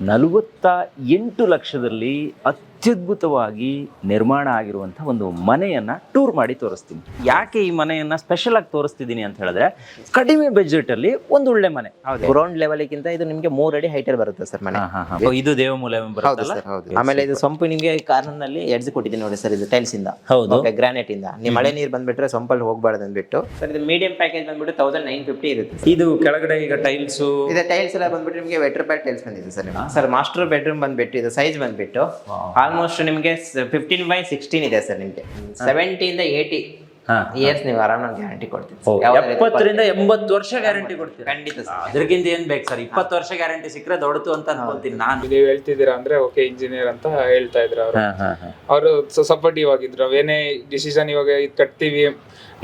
ನಲವತ್ತ ಎಂಟು ಲಕ್ಷದಲ್ಲಿ ಅತ್ಯದ್ಭುತವಾಗಿ ನಿರ್ಮಾಣ ಆಗಿರುವಂಥ ಒಂದು ಮನೆಯನ್ನ ಟೂರ್ ಮಾಡಿ ತೋರಿಸ್ತೀನಿ. ಯಾಕೆ ಈ ಮನೆಯನ್ನ ಸ್ಪೆಷಲ್ ಆಗಿ ತೋರಿಸ್ತಿದ್ದೀನಿ ಅಂತ ಹೇಳಿದ್ರೆ ಕಡಿಮೆ ಬಜೆಟ್ ಅಲ್ಲಿ ಒಂದು ಒಳ್ಳೆ ಮನೆ. ಹೌದು. ಗ್ರೌಂಡ್ ಲೆವೆಲ್ಗಿಂತ ಇದು ನಿಮಗೆ ಮೂರ್ ಅಡಿ ಹೈಟ್ ಅಲ್ಲಿ ಬರುತ್ತೆ ಸರ್ ಮನೆ. ಹಾ, ಹಾ, ಹಾ. ಇದು ದೇವಮೂಲೆ ಆಮೇಲೆ ಇದು ಸೊಂಪು ನಿಮಗೆ ಕಾರ್ನಲ್ಲಿ ಎಡ್ಜ್ ಕೊಟ್ಟಿದ್ದೀನಿ ನೋಡಿ ಸರ್ ಇದು ಟೈಲ್ಸ್ ಇಂದ. ಹೌದು. ಓಕೆ ಗ್ರಾನೈಟ್ ಇಂದ. ನಿಮ್ಮ ಮಳೆ ನೀರು ಬಂದ್ಬಿಟ್ರೆ ಸೊಂಪಲ್ಲಿ ಹೋಗ್ಬಾರ್ದು ಅಂದ್ಬಿಟ್ಟು. ಸರ್ ಇದು ಮೀಡಿಯಂ ಪ್ಯಾಕೇಜ್ ಬಂದ್ಬಿಟ್ಟು ತೌಸಂಡ್ ನೈನ್ ಫಿಫ್ಟಿ ಇರುತ್ತೆ ಇದು ಕೆಳಗಡೆ ಈಗ ಟೈಲ್ಸ್ ಇದೆ ಟೈಲ್ಸ್ ಎಲ್ಲ ಬಂದ್ಬಿಟ್ಟು ನಿಮಗೆ ವೆಟ್ರ್ ಪ್ಯಾಕ್ ಟೈಲ್ಸ್ ಬಂದಿದೆ ಸರ್ ಸರ್ ಮಾಸ್ಟರ್ ಬೆಡ್ರೂಮ್ ಬಂದ್ಬಿಟ್ಟು ಇದು ಸೈಜ್ ಬಂದ್ಬಿಟ್ಟು ಆಲ್ಮೋಸ್ಟ್ ನಿಮಗೆ ಫಿಫ್ಟೀನ್ ಬೈ ಸಿಕ್ಸ್ಟೀನ್ ಇದೆ ಸರ್ ನಿಮಗೆ. ಸೆವೆಂಟಿಯಿಂದ ಏಯ್ಟಿ ಹಾ. ಇಯರ್ಸ್ ನೀವು ಆರಾಮಾಗಿ ಗ್ಯಾರಂಟಿ ಕೊಡ್ತೀವಿ ಎಪ್ಪತ್ತರಿಂದ ಎಂಬತ್ತು ವರ್ಷ ಗ್ಯಾರಂಟಿ ಕೊಡ್ತೀರಾ? ಖಂಡಿತ ಸರ್. ಅದಕ್ಕಿಂತ ಏನ್ ಬೇಕು ಸರ್? ಇಪ್ಪತ್ತು ವರ್ಷ ಗ್ಯಾರಂಟಿ ಸಿಕ್ಕರೆ ದೊಡ್ಡತು ಅಂತ ನೋಡ್ತೀನಿ ನಾನು. ನೀವು ಹೇಳ್ತಿದ್ದೀರಾ ಅಂದ್ರೆ ಓಕೆ ಇಂಜಿನಿಯರ್ ಅಂತ ಹೇಳ್ತಾ ಇದ್ರು ಅವರು. ಅವರು ಸಪೋರ್ಟಿವ್ ಆಗಿದ್ರು. ಏನೇ ಡಿಸಿಷನ್ ಇವಾಗ ಇದು ಕಟ್ತೀವಿ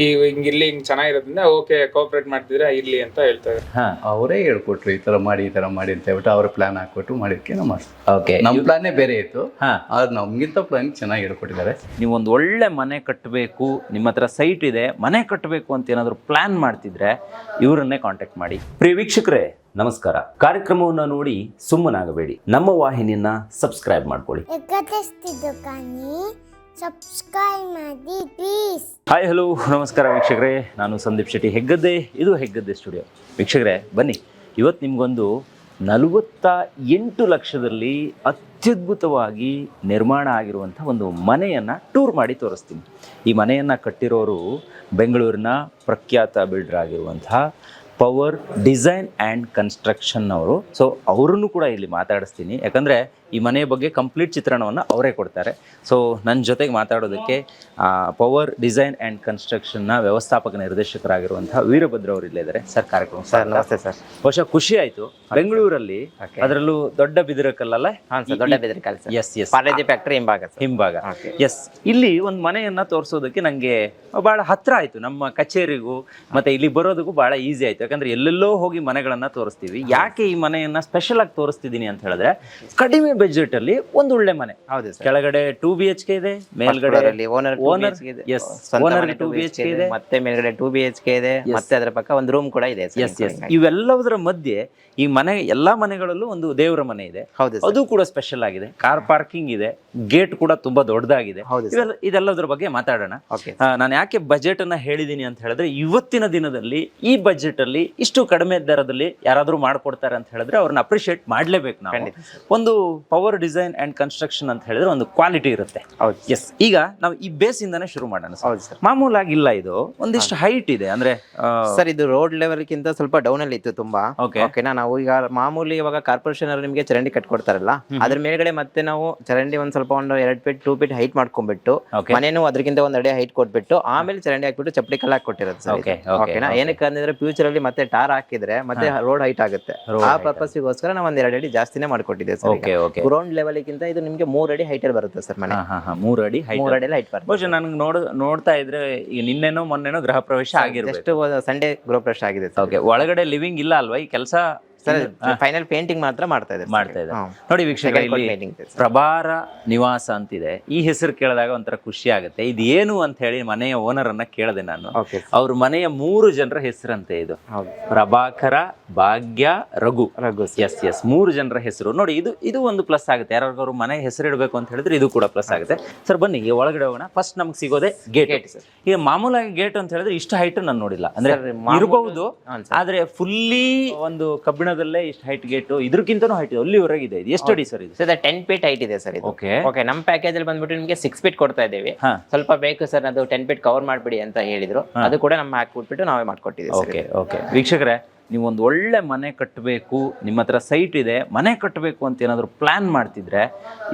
ಈ ಹಿಂಗೆ ಇಲ್ಲಿ ಹಿಂಗ್ ಚೆನ್ನಾಗಿರೋದ್ರಿಂದ ಓಕೆ ಕೋಆಪರೇಟ್ ಮಾಡ್ತಿದ್ರೆ ಇರ್ಲಿ ಅಂತ ಹೇಳ್ತಾರೆ. ಹಾಂ ಅವರೇ ಹೇಳ್ಕೊಟ್ರು ಈ ತರ ಮಾಡಿ ಈ ತರ ಮಾಡಿ ಅಂತ ಹೇಳ್ಬಿಟ್ಟು ಅವ್ರ ಪ್ಲಾನ್ ಹಾಕ್ಬಿಟ್ಟು ಮಾಡಿದ್ಕೆ ನಮ್ಮ ಮಾಡ್ತೀವಿ ಓಕೆ ನಮ್ಮ ಪ್ಲಾನೇ ಬೇರೆ ಇತ್ತು ಹಾ. ಆದ್ರೆ ನಮ್ಗಿಂತ ಪ್ಲಾನ್ ಚೆನ್ನಾಗಿ ಹೇಳ್ಕೊಟ್ಟಿದ್ದಾರೆ. ನೀವು ಒಂದು ಒಳ್ಳೆ ಮನೆ ಕಟ್ಟಬೇಕು ನಿಮ್ಮ ಹತ್ರ ಸೈಟ್ ಇದೆ ಮನೆ ಕಟ್ಟಬೇಕು ಅಂತ ಏನಾದರೂ ಪ್ಲಾನ್ ಮಾಡ್ತಿದ್ರೆ ಇವರನ್ನೇ ಕಾಂಟ್ಯಾಕ್ಟ್ ಮಾಡಿ. ಪ್ರಿಯ ವೀಕ್ಷಕರೇ ನಮಸ್ಕಾರ. ಕಾರ್ಯಕ್ರಮವನ್ನು ನೋಡಿ ಸುಮ್ಮನಾಗಬೇಡಿ. ನಮ್ಮ ವಾಹಿನಿಯನ್ನ ಸಬ್ಸ್ಕ್ರೈಬ್ ಮಾಡ್ಕೊಳ್ಳಿ. ಸಬ್ಸ್ಕ್ರೈಬ್ ಮಾಡಿ ಪ್ಲೀಸ್ ಹಾಯ್ ಹಲೋ ನಮಸ್ಕಾರ ವೀಕ್ಷಕರೇ. ನಾನು ಸಂದೀಪ್ ಶೆಟ್ಟಿ ಹೆಗ್ಗದ್ದೆ. ಇದು ಹೆಗ್ಗದ್ದೆ ಸ್ಟುಡಿಯೋ. ವೀಕ್ಷಕರೇ, ಬನ್ನಿ. ಇವತ್ತು ನಿಮಗೊಂದು ನಲವತ್ತ ಎಂಟು ಲಕ್ಷದಲ್ಲಿ ಅತ್ಯದ್ಭುತವಾಗಿ ನಿರ್ಮಾಣ ಆಗಿರುವಂಥ ಒಂದು ಮನೆಯನ್ನು ಟೂರ್ ಮಾಡಿ ತೋರಿಸ್ತೀನಿ. ಈ ಮನೆಯನ್ನು ಕಟ್ಟಿರೋರು ಬೆಂಗಳೂರಿನ ಪ್ರಖ್ಯಾತ ಬಿಲ್ಡರ್ ಆಗಿರುವಂತಹ ಪವರ್ ಡಿಸೈನ್ ಆ್ಯಂಡ್ ಕನ್ಸ್ಟ್ರಕ್ಷನ್ ಅವರು ಸೊ ಅವರನ್ನು ಕೂಡ ಇಲ್ಲಿ ಮಾತಾಡಿಸ್ತೀನಿ. ಯಾಕಂದರೆ ಈ ಮನೆಯ ಬಗ್ಗೆ ಕಂಪ್ಲೀಟ್ ಚಿತ್ರಣವನ್ನು ಅವರೇ ಕೊಡ್ತಾರೆ. ಸೊ ನನ್ನ ಜೊತೆಗೆ ಮಾತಾಡೋದಕ್ಕೆ ಪವರ್ ಡಿಸೈನ್ ಆ್ಯಂಡ್ ಕನ್ಸ್ಟ್ರಕ್ಷನ್ನ ವ್ಯವಸ್ಥಾಪಕ ನಿರ್ದೇಶಕರಾಗಿರುವಂತಹ ವೀರಭದ್ರ ಅವರು ಇಲ್ಲೇ ಇದ್ದಾರೆ. ಸರ್ ಕಾರ್ಯಕ್ರಮ ಸರ್ ನಮಸ್ತೆ ಸರ್. ಬಹುಶಃ ಖುಷಿ ಆಯಿತು. ಬೆಂಗಳೂರಲ್ಲಿ. ಅದರಲ್ಲೂ ದೊಡ್ಡ ಬಿದಿರಕಲ್ಲಲ್ಲ? ಹಾಂ ಸರ್ ದೊಡ್ಡ ಬಿದಿರಕಲ್ಲ ಕಾಲ ಎಸ್ ಎಸ್ ಪಾಲೇಜಿ ಫ್ಯಾಕ್ಟ್ರಿ ಹಿಂಭಾಗ ಹಿಂಭಾಗ. ಎಸ್ ಇಲ್ಲಿ ಒಂದು ಮನೆಯನ್ನ ತೋರಿಸೋದಕ್ಕೆ ನನಗೆ ಭಾಳ ಹತ್ರ ಆಯ್ತು. ನಮ್ಮ ಕಚೇರಿಗೂ ಮತ್ತೆ ಇಲ್ಲಿ ಬರೋದಕ್ಕೂ ಭಾಳ ಈಸಿ ಆಯ್ತು. ಯಾಕಂದ್ರೆ ಎಲ್ಲೆಲ್ಲೋ ಹೋಗಿ ಮನೆಗಳನ್ನ ತೋರಿಸ್ತೀವಿ. ಯಾಕೆ ಈ ಮನೆಯನ್ನ ಸ್ಪೆಷಲ್ ಆಗಿ ತೋರಿಸ್ತಿದ್ದೀನಿ ಅಂತ ಹೇಳಿದ್ರೆ ಕಡಿಮೆ ಬಜೆಟ್ ಅಲ್ಲಿ ಒಂದು ಒಳ್ಳೆ ಮನೆ. ಹೌದು ಸರ್. ಕೆಳಗಡೆ ಟೂ ಬಿ ಎಚ್ ಕೆ ಇದೆ ಮೇಲ್ಗಡೆ owner owner S owner two B H K ಇದೆ. ಮತ್ತೆ ಮೇಲ್ಗಡೆ ಟೂ ಬಿ ಎಚ್ ಕೆ ಇದೆ. ಮತ್ತೆ ಅದರ ಪಕ್ಕ ಒಂದು ರೂಮ್ ಕೂಡ ಇದೆ. ಎಸ್ ಎಸ್ ಇವೆಲ್ಲದರ ಮಧ್ಯೆ ಈ ಮನೆ ಎಲ್ಲಾ ಮನೆಗಳಲ್ಲೂ ಒಂದು ದೇವರ ಮನೆ ಇದೆ. ಹೌದು ಅದು ಕೂಡ ಸ್ಪೆಷಲ್ ಆಗಿದೆ. ಕಾರ್ ಪಾರ್ಕಿಂಗ್ ಇದೆ. ಗೇಟ್ ಕೂಡ ತುಂಬಾ ದೊಡ್ಡದಾಗಿದೆ. ಇವೆಲ್ಲ ಇದೆಲ್ಲದ್ರ ಬಗ್ಗೆ ಮಾತಾಡೋಣ. ನಾನು ಯಾಕೆ ಬಜೆಟ್ ಅನ್ನ ಹೇಳಿದೀನಿ ಅಂತ ಹೇಳಿದ್ರೆ ಇವತ್ತಿನ ದಿನದಲ್ಲಿ ಈ ಬಜೆಟ್ ಅಲ್ಲಿ ಇಷ್ಟು ಕಡಿಮೆ ದರದಲ್ಲಿ ಯಾರಾದ್ರೂ ಮಾಡ್ಕೊಡ್ತಾರೆ ಅಂತ ಹೇಳಿದ್ರೆ ಅವ್ರನ್ನ ಅಪ್ರಿಶಿಯೇಟ್ ಮಾಡ್ಲೇಬೇಕು ನಾವು. ಒಂದು ಪವರ್ ಡಿಸೈನ್ ಅಂಡ್ ಕನ್ಸ್ಟ್ರಕ್ಷನ್ ಅಂತ ಹೇಳಿದ್ರೆ ಒಂದು ಕ್ವಾಲಿಟಿ ಇರುತ್ತೆ. ಎಸ್ ಈಗ ನಾವು ಈ ಬೇಸ್ ಇಂದಾನೆ ಶುರು ಮಾಡೋಣ ಮಾಮೂಲಾಗಿ ಇಲ್ಲ ಇದು. ಒಂದಿಷ್ಟು ಹೈಟ್ ಇದೆ ಅಂದ್ರೆ ಸರ್ ಇದು ರೋಡ್ ಲೆವೆಲ್ ಗಿಂತ ಸ್ವಲ್ಪ ಡೌನ್ ಅಲ್ಲಿ ಇತ್ತು ತುಂಬಾ. ಓಕೆ ಓಕೆನಾ ನಾವು ಈಗ ಮಾಮೂಲಿ ಇವಾಗ ಕಾರ್ಪೊರೇಷನ್ ಅವರು ನಿಮಗೆ ಚರಂಡಿ ಕಟ್ಕೊಡ್ತಾರಲ್ಲ ಅದ್ರ ಮೇಲ್ಗಡೆ ಮತ್ತೆ ನಾವು ಚರಂಡಿ ಒಂದ್ ಸ್ವಲ್ಪ ಒಂದು ಎರಡ್ ಫೀಟ್ ಟೂ ಫೀಟ್ ಹೈಟ್ ಮಾಡ್ಕೊಂಡ್ಬಿಟ್ಟು. ಮನೇನು ಅದಕ್ಕಿಂತ ಒಂದ್ ಅಡಿ ಹೈಟ್ ಕೊಟ್ಬಿಟ್ಟು ಆಮೇಲೆ ಚರಂಡಿ ಹಾಕ್ಬಿಟ್ಟು ಚಪ್ಪಡಿ ಕಲ್ಲ ಕೊಟ್ಟಿರೋದು ಸರ್ ಓಕೆನಾ ಏನಕ್ಕೆ ಅಂದ್ರೆ ಫ್ಯೂಚರ್ ಅಲ್ಲಿ ಮತ್ತೆ ಟಾರ್ ಹಾಕಿದ್ರೆ ಮತ್ತೆ ರೋಡ್ ಹೈಟ್ ಆಗುತ್ತೆ. ಆ ಪರ್ಪಸ್ ಗೋಸ್ಕರ ನಾವು ಒಂದ್ ಎರಡು ಅಡಿ ಜಾಸ್ತಿನೇ ಮಾಡ್ಕೊಟ್ಟಿದ್ದೆ ಸರ್ ಓಕೆ ಓಕೆ ಗ್ರೌಂಡ್ ಲೆವೆಲ್ಗಿಂತ ಇದು ನಿಮ್ಗೆ ಮೂರ್ ಅಡಿ ಹೈಟ್ ಅಲ್ಲಿ ಬರುತ್ತೆ ಸರ್ ಮನೆ. ಮೂರ್ ಅಡಿ ಮೂರ್ ಅಡಿ ಹೈಟ್ ಬರುತ್ತೆ. ಬಹುಶಃ ನನಗೆ ನೋಡ ನೋಡ್ತಾ ಇದ್ರೆ ನಿನ್ನೆನೋ ಮೊನ್ನೆನೋ ಗೃಹ ಪ್ರವೇಶ ಆಗಿರುತ್ತೆ ಜಸ್ಟ್ ಗೃಹ ಪ್ರವೇಶ ಆಗಿದೆ ಓಕೆ ಒಳಗಡೆ ಲಿವಿಂಗ್ ಇಲ್ಲ ಅಲ್ವಾ? ಈ ಕೆಲಸ ಫೈನಲ್ ಪೇಂಟಿಂಗ್ ಮಾತ್ರ ಮಾಡ್ತಾ ಇದೆ ಮಾಡ್ತಾ ಇದ್ದಾರೆ. ನೋಡಿ ವೀಕ್ಷಕ ಇಲ್ಲಿ ಪ್ರಭಾರ ನಿವಾಸ ಅಂತಿದೆ. ಈ ಹೆಸರು ಕೇಳಿದಾಗ ಒಂಥರ ಖುಷಿ ಆಗುತ್ತೆ. ಇದು ಏನು ಅಂತ ಹೇಳಿ ಮನೆಯ ಓನರ್ ಅನ್ನ ಕೇಳಿದೆ ನಾನು. ಅವ್ರ ಮನೆಯ ಮೂರು ಜನರ ಹೆಸರಂತೆ ಇದು. ಪ್ರಭಾಕರ ಭಾಗ್ಯ ರಘು. ರಘು ಎಸ್ ಎಸ್ ಮೂರು ಜನರ ಹೆಸರು. ನೋಡಿ ಇದು ಇದು ಒಂದು ಪ್ಲಸ್ ಆಗುತ್ತೆ. ಯಾರು ಮನೆ ಹೆಸರು ಇಡಬೇಕು ಅಂತ ಹೇಳಿದ್ರೆ ಇದು ಕೂಡ ಪ್ಲಸ್ ಆಗುತ್ತೆ. ಸರ್ ಬನ್ನಿ ಒಳಗಡೆ ಹೋಗೋಣ. ಫಸ್ಟ್ ನಮ್ಗೆ ಸಿಗೋದೆ ಗೇಟ್. ಈಗ ಮಾಮೂಲಾಗಿ ಗೇಟ್ ಅಂತ ಹೇಳಿದ್ರೆ ಇಷ್ಟು ಹೈಟ್ ನಾನು ನೋಡಿಲ್ಲ. ಅಂದ್ರೆ ಇರಬಹುದು ಆದ್ರೆ ಫುಲ್ಲಿ ಒಂದು ಕಬ್ಬಿಣದಲ್ಲೇ ಇಷ್ಟು ಹೈಟ್ ಗೇಟ್ ಇದ್ರಕ್ಕಿಂತನೂ ಹೈಟ್ ಇದೆ. ಅಲ್ಲಿವರೆಗೆ ಇದೆ. ಇದು ಎಷ್ಟು ಅಡಿ ಸರ್ ಇದು? ಸರ್ ಟೆನ್ ಫೀಟ್ ಹೈಟ್ ಇದೆ ಸರ್ ಇದು. ಓಕೆ ಓಕೆ ನಮ್ಮ ಪ್ಯಾಕೇಜ್ ಅಲ್ಲಿ ಬಂದ್ಬಿಟ್ಟು ನಿಮಗೆ ಸಿಕ್ಸ್ ಫೀಟ್ ಕೊಡ್ತಾ ಇದ್ದೀವಿ. ಹಾ. ಸ್ವಲ್ಪ ಬೇಕು ಸರ್ ಅದು ಟೆನ್ ಫೀಟ್ ಕವರ್ ಮಾಡ್ಬಿಡಿ ಅಂತ ಹೇಳಿದ್ರು. ಅದು ಕೂಡ ನಮ್ಮ ಹಾಕ್ಬಿಟ್ಬಿಟ್ಟು ನಾವೇ ಮಾಡ್ಕೊಟ್ಟಿದ್ದೀವಿ ಓಕೆ ಓಕೆ ವೀಕ್ಷಕರೇ ನೀವು ಒಂದು ಒಳ್ಳೆ ಮನೆ ಕಟ್ಟಬೇಕು ನಿಮ್ಮ ಹತ್ರ ಸೈಟ್ ಇದೆ ಮನೆ ಕಟ್ಟಬೇಕು ಅಂತ ಏನಾದರೂ ಪ್ಲ್ಯಾನ್ ಮಾಡ್ತಿದ್ರೆ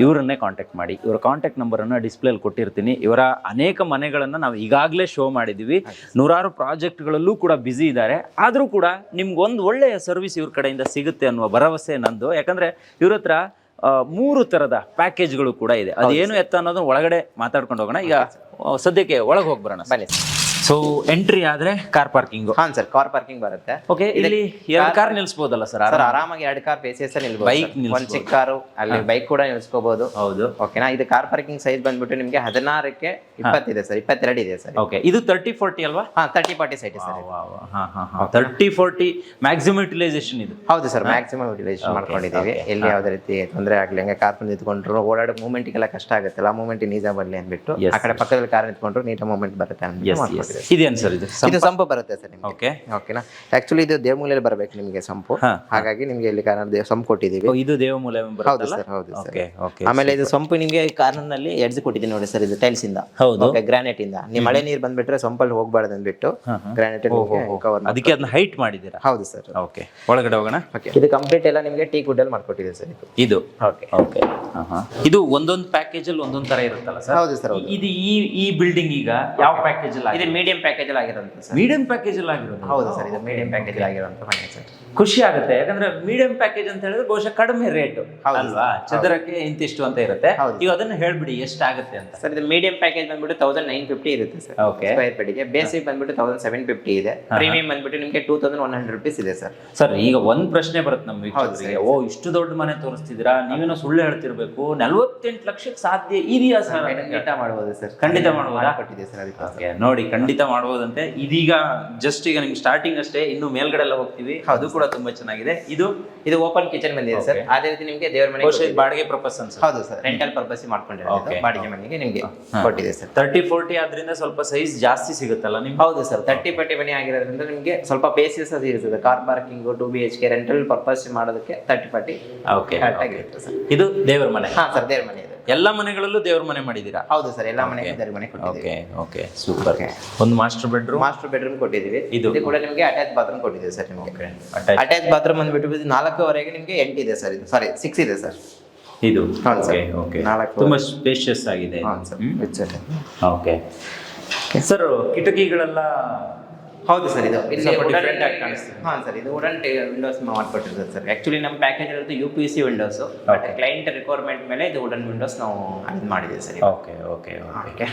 ಇವರನ್ನೇ ಕಾಂಟ್ಯಾಕ್ಟ್ ಮಾಡಿ. ಇವರ ಕಾಂಟ್ಯಾಕ್ಟ್ ನಂಬರನ್ನು ಡಿಸ್ಪ್ಲೇಲಿ ಕೊಟ್ಟಿರ್ತೀನಿ. ಇವರ ಅನೇಕ ಮನೆಗಳನ್ನು ನಾವು ಈಗಾಗಲೇ ಶೋ ಮಾಡಿದ್ದೀವಿ ನೂರಾರು ಪ್ರಾಜೆಕ್ಟ್ಗಳಲ್ಲೂ ಕೂಡ ಬ್ಯುಸಿ ಇದ್ದಾರೆ. ಆದರೂ ಕೂಡ ನಿಮ್ಗೊಂದು ಒಳ್ಳೆಯ ಸರ್ವಿಸ್ ಇವ್ರ ಕಡೆಯಿಂದ ಸಿಗುತ್ತೆ ಅನ್ನುವ ಭರವಸೆ ನಂದು. ಯಾಕಂದರೆ ಇವ್ರ ಹತ್ರ ಮೂರು ಥರದ ಪ್ಯಾಕೇಜ್ಗಳು ಕೂಡ ಇದೆ. ಅದೇನು ಎತ್ತ ಅನ್ನೋದನ್ನ ಒಳಗಡೆ ಮಾತಾಡ್ಕೊಂಡು ಹೋಗೋಣ. ಈಗ ಸದ್ಯಕ್ಕೆ ಒಳಗೆ ಹೋಗಿ ಬರೋಣ ಸೊ ಎಂಟ್ರಿ ಆದ್ರೆ ಕಾರ್ ಪಾರ್ಕಿಂಗ್ ಹಾ ಸರ್ ಕಾರ್ ಪಾರ್ಕಿಂಗ್ ಬರುತ್ತೆ. ಓಕೆ ಇಲ್ಲಿ ಎರಡು ಕಾರ್ ನಿಲ್ಸ್ಬೋದಲ್ಲ ಸರ್ ಸರ್ ಆರಾಮಾಗಿ? ಎರಡು ಕಾರ್ ಬೇಸಿಸ್ ನಿಲ್ಬೋದು ಬೈಕ್ ಒಂದು ಚಿಕ್ಕ ಕಾರು ಅಲ್ಲಿ ಬೈಕ್ ಕೂಡ ನಿಲ್ಸ್ಕೋಬಹುದು ಹೌದು. ಓಕೆನಾ ಇದು ಕಾರ್ ಪಾರ್ಕಿಂಗ್ ಸೈಜ್ ಬಂದ್ಬಿಟ್ಟು ನಿಮಗೆ ಹದಿನಾರಕ್ಕೆ ಇಪ್ಪತ್ತಿದೆ ಸರ್ ಇಪ್ಪತ್ತೆರಡು ಇದೆ ಸರ್. ಓಕೆ ಇದು ತರ್ಟಿ ಫೋರ್ಟಿ ಅಲ್ವಾ? ಹಾ thirty forty site sir. Thirty forty maximum utilization ಇದು. ಹೌದು ಸರ್ ಮ್ಯಾಕ್ಸಿಮಮ್ ಯುಟಿಲೈಸೇಷನ್ ಮಾಡ್ಕೊಂಡಿದ್ದೀವಿ. ಎಲ್ಲಿ ಯಾವುದೇ ರೀತಿ ತೊಂದರೆ ಆಗಲಿ ಹಂಗೆ ಕಾರ್ ಬಂದು ನಿಂತ್ಕೊಂಡ್ರು ಓಡಾಡೋ ಮೂಮೆಂಟ್ಗೆಲ್ಲ ಕಷ್ಟ ಆಗುತ್ತಲ್ಲ ಮೂಮೆಂಟ್ ನೀಜಾ ಬರಲಿ ಅಂದ್ಬಿಟ್ಟು. ಆ ಕಡೆ ಪಕ್ಕದಲ್ಲಿ ಕಾರ್ ನಿಂತ್ಕೊಂಡ್ರು ನೀಟಾಗಿ ಮೂಮೆಂಟ್ ಬರುತ್ತೆ ಅಂದ್ಬಿಟ್ಟು ಮಾಡ್ಕೊಟ್ಟಿದ್ದೀವಿ. ಇದೇನು ಸರ್ ಇದು. ಇದು ಸಂಪು ಬರುತ್ತೆ ಸರ್ ನಿಮಗೆ. ಓಕೆ ಓಕೆನಾ ಆಕ್ಚುಲಿ ಇದು ದೇವಮೂಲೆಯಲ್ಲಿ ಬರಬೇಕು ನಿಮಗೆ ಸಂಪು. ಹಾಗಾಗಿ ನಿಮಗೆ ಇಲ್ಲಿ ಕಾರಣ ದೇವ ಸಂಪು ಕೊಟ್ಟಿದ್ದೀವಿ. ಇದು ದೇವಮೂಲೆ ಹೌದು ಸರ್ ಹೌದು ಓಕೆ ಓಕೆ ಆಮೇಲೆ ಇದು ಸಂಪು ನಿಮಗೆ ಕಾರ್ನಲ್ಲಿ ಎಡ್ಜ್ ಕೊಟ್ಟಿದ್ದೀನಿ ನೋಡಿ ಸರ್ ಇದು ಟೈಲ್ಸ್ ಇಂದ ಹೌದು ಗ್ರಾನೈಟ್ ಇಂದ. ನೀವು ಮಳೆ ನೀರು ಬಂದ್ಬಿಟ್ರೆ ಸಂಪಲ್ಲಿ ಹೋಗ್ಬಾರ್ದು ಅಂದ್ಬಿಟ್ಟು ಗ್ರಾನೈಟ್ ಕವರ್ ಅದಕ್ಕೆ ಅದನ್ನ ಹೈಟ್ ಮಾಡಿದ್ದೀರಾ? ಹೌದು ಸರ್. ಓಕೆ ಒಳಗಡೆ ಹೋಗೋಣ? ಇದು ಕಂಪ್ಲೀಟ್ ಎಲ್ಲ ನಿಮಗೆ ಟೀ ಗುಡ್ಡಲ್ಲಿ ಮಾಡ್ಕೊಟ್ಟಿದೆ ಸರ್ ಇದು. ಇದು? ಓಕೆ ಓಕೆ ಇದು ಒಂದೊಂದು ಪ್ಯಾಕೇಜ್ ಅಲ್ಲಿ ಒಂದೊಂದು ತರ ಇರುತ್ತಲ್ಲ ಸರ್? ಹೌದು ಸರ್ ಇದು ಈ ಈ ಬಿಲ್ಡಿಂಗ್ ಈಗ ಯಾವ ಪ್ಯಾಕೇಜ್ ಅಲ್ಲಿ ಇದು ಮೀಡಿಯಂ ಪ್ಯಾಕೇಜ್ ಅಲ್ಲಿ ಆಗಿರೋಂಥ ಸರ್. ಮೀಡಿಯಂ ಪ್ಯಾಕೇಜ್ ಅಲ್ಲಿ ಆಗಿರೋದು. ಹೌದು ಸರ್ ಇದು ಮೀಡಿಯಂ ಪ್ಯಾಕೇಜ್ ಅಲ್ಲಿ ಆಗಿರೋಂಥ ಮನೆ ಸರ್. ಖುಷಿ ಆಗುತ್ತೆ. ಯಾಕಂದ್ರೆ ಮೀಡಿಯಂ ಪ್ಯಾಕೇಜ್ ಅಂತ ಹೇಳಿದ್ರೆ ಬಹುಶಃ ಕಡಿಮೆ ರೇಟ್ ಅಲ್ವಾ? ಚದರಕ್ಕೆ ಇಂತಿಷ್ಟು ಅಂತ ಇರುತ್ತೆ. ಈಗ ಅದನ್ನ ಹೇಳ್ಬಿಡಿ ಎಷ್ಟಾಗುತ್ತೆ ಅಂತ. ಸರ್ ಇದು ಮೀಡಿಯಂ ಪ್ಯಾಕೇಜ್ ಬಂದ್ಬಿಟ್ಟು ತೌಸಂಡ್ ನೈನ್ ಫಿಫ್ಟಿ ಇರುತ್ತೆ ಸರ್. ಓಕೆ ಸ್ಕ್ವೇರ್ ಫೀಟ್ಗೆ ಬೇಸಿಕ್ ಬಂದ್ಬಿಟ್ಟು ತೌಸಂಡ್ ಸೆವೆನ್ ಫಿಫ್ಟಿ ಇದೆ. ಪ್ರೀಮಿಯಂ ಬಂದ್ಬಿಟ್ಟು ನಿಮಗೆ two thousand one hundred rupees ಇದೆ ಸರ್. ಸರ್ ಈಗ ಒಂದು ಪ್ರಶ್ನೆ ಬರುತ್ತೆ ನಮ್ಮ ವೀಕ್ಷಕರಿಗೆ. ಓ ಇಷ್ಟು ದೊಡ್ಡ ಮನೆ ತೋರಿಸ್ತಿದ್ದೀರಾ? ನೀವೇನೋ ಸುಳ್ಳು ಹೇಳ್ತಿರ್ಬೇಕು. ನಲ್ವತ್ತೆಂಟು ಲಕ್ಷಕ್ಕೆ ಸಾಧ್ಯ ಇದೆಯಾ ಸರ್? ಖಂಡಿತ ಮಾಡ್ಬೋದು ಸರ್. ಖಂಡಿತ ಮಾಡ್ಬೋದಾ? ಕೊಟ್ಟಿದೆ ಸರ್ ನೋಡಿ ಖಂಡಿತ ಮಾಡ್ಬೋದಂತೆ. ಇದೀಗ ಜಸ್ಟ್ ಈಗ ನಿಮ್ಗೆ ಸ್ಟಾರ್ಟಿಂಗ್ ಅಷ್ಟೇ ಇನ್ನು ಮೇಲ್ಗಡೆ ಎಲ್ಲ ಹೋಗ್ತೀವಿ ಅದು ಕೂಡ ತುಂಬಾ ಚೆನ್ನಾಗಿದೆ. ಇದು ಇದು ಓಪನ್ ಕಿಚನ್ ಇದೆ ಸರ್. ಅದೇ ರೀತಿ ನಿಮಗೆ ದೇವರ ಮನೆ ಬಾಡಿಗೆ ಪರ್ಪಸ್ ಅನ್ಸ್ ಹೌದು ಸರ್. ರೆಂಟಲ್ ಪರ್ಪಸ್ ಮಾಡ್ಕೊಂಡಿರೋದು ಬಾಡಿಗೆ ಮನೆಗೆ ನಿಮಗೆ ಕೊಟ್ಟಿದೆ ಸರ್. ತರ್ಟಿ ಫೋರ್ಟಿ ಆದ್ರಿಂದ ಸ್ವಲ್ಪ ಸೈಜ್ ಜಾಸ್ತಿ ಸಿಗುತ್ತಲ್ಲ ನಿಮ್ಗೆ? ಹೌದು ಸರ್. ತರ್ಟಿ ಫೋರ್ಟಿ ಮನೆ ಆಗಿರೋದ್ರಿಂದ ನಿಮಗೆ ಸ್ವಲ್ಪ ಬೇಸಿಸ್ ಅದು ಇರ್ತದೆ. Car parking two B H K rental purpose ಮಾಡೋದಕ್ಕೆ ತರ್ಟಿ ಪಟ್ಟಿ ಓಕೆ ಕರೆಕ್ಟ್ ಆಗಿರುತ್ತೆ ಸರ್. ಇದು ದೇವರ ಮನೆ. ಹಾ ಸರ್ ದೇವರ ಮನೆ ಇದೆ. ಎಲ್ಲ ಮನೆಗಳಲ್ಲೂ ದೇವ್ರ ಮನೆ ಮಾಡಿದ್ದೀರಾ? ಹೌದು ಸರ್ ಎಲ್ಲ ದೇವ್ರ ಮನೆ ಕೊಟ್ಟಿದ್ದೀವಿ. ಓಕೆ ಓಕೆ ಸೂಪರ್ ಒಂದು ಮಾಸ್ಟರ್ ಬೆಡ್ರೂಮ್ ಮಾಸ್ಟರ್ ಬೆಡ್ರೂಮ್ ಕೊಟ್ಟಿದ್ದೀವಿ. ಇದು? ಕೂಡ ನಿಮಗೆ ಅಟ್ಯಾಚ್ ಬಾತ್ರೂಮ್ ಕೊಟ್ಟಿದ್ದೀವಿ ಸರ್ ನಿಮಗೆ. ಅಟ್ಯಾಚ್ ಬಾತ್ರೂಮ್ ಬಂದ್ಬಿಟ್ಟು ನಾಲ್ಕುವರೆಗೆ ನಿಮಗೆ ಎಂಟಿದೆ ಸರ್ ಇದು. ಸಾರಿ ಸಿಕ್ಸ್ ಇದೆ ಸರ್. ಇದು. ಓಕೆ ಓಕೆ ನಾಲ್ಕು. ತುಂಬಾ ಸ್ಪೇಷಿಯಸ್ ಆಗಿದೆ. Okay sir. ಕಿಟಕಿಗಳೆಲ್ಲ ಹೌದು ಸರ್ ಇದು. ಹಾಂ ಸರ್ ಇದು ವುಡನ್ ವಿಂಡೋಸ್ ಮಾಡ್ಕೊಟ್ಟಿರ್ತದೆ ಸರ್. ಆ್ಯಕ್ಚುಲಿ ನಮ್ಮ ಪ್ಯಾಕೇಜ್ ಇರೋದು U P C windows but client requirement ಮೇಲೆ ಇದು ವುಡನ್ ವಿಂಡೋಸ್ ನಾವು ಅಡ್ ಮಾಡಿದ್ದೀವಿ ಸರ್. ಓಕೆ ಓಕೆ ಓಕೆ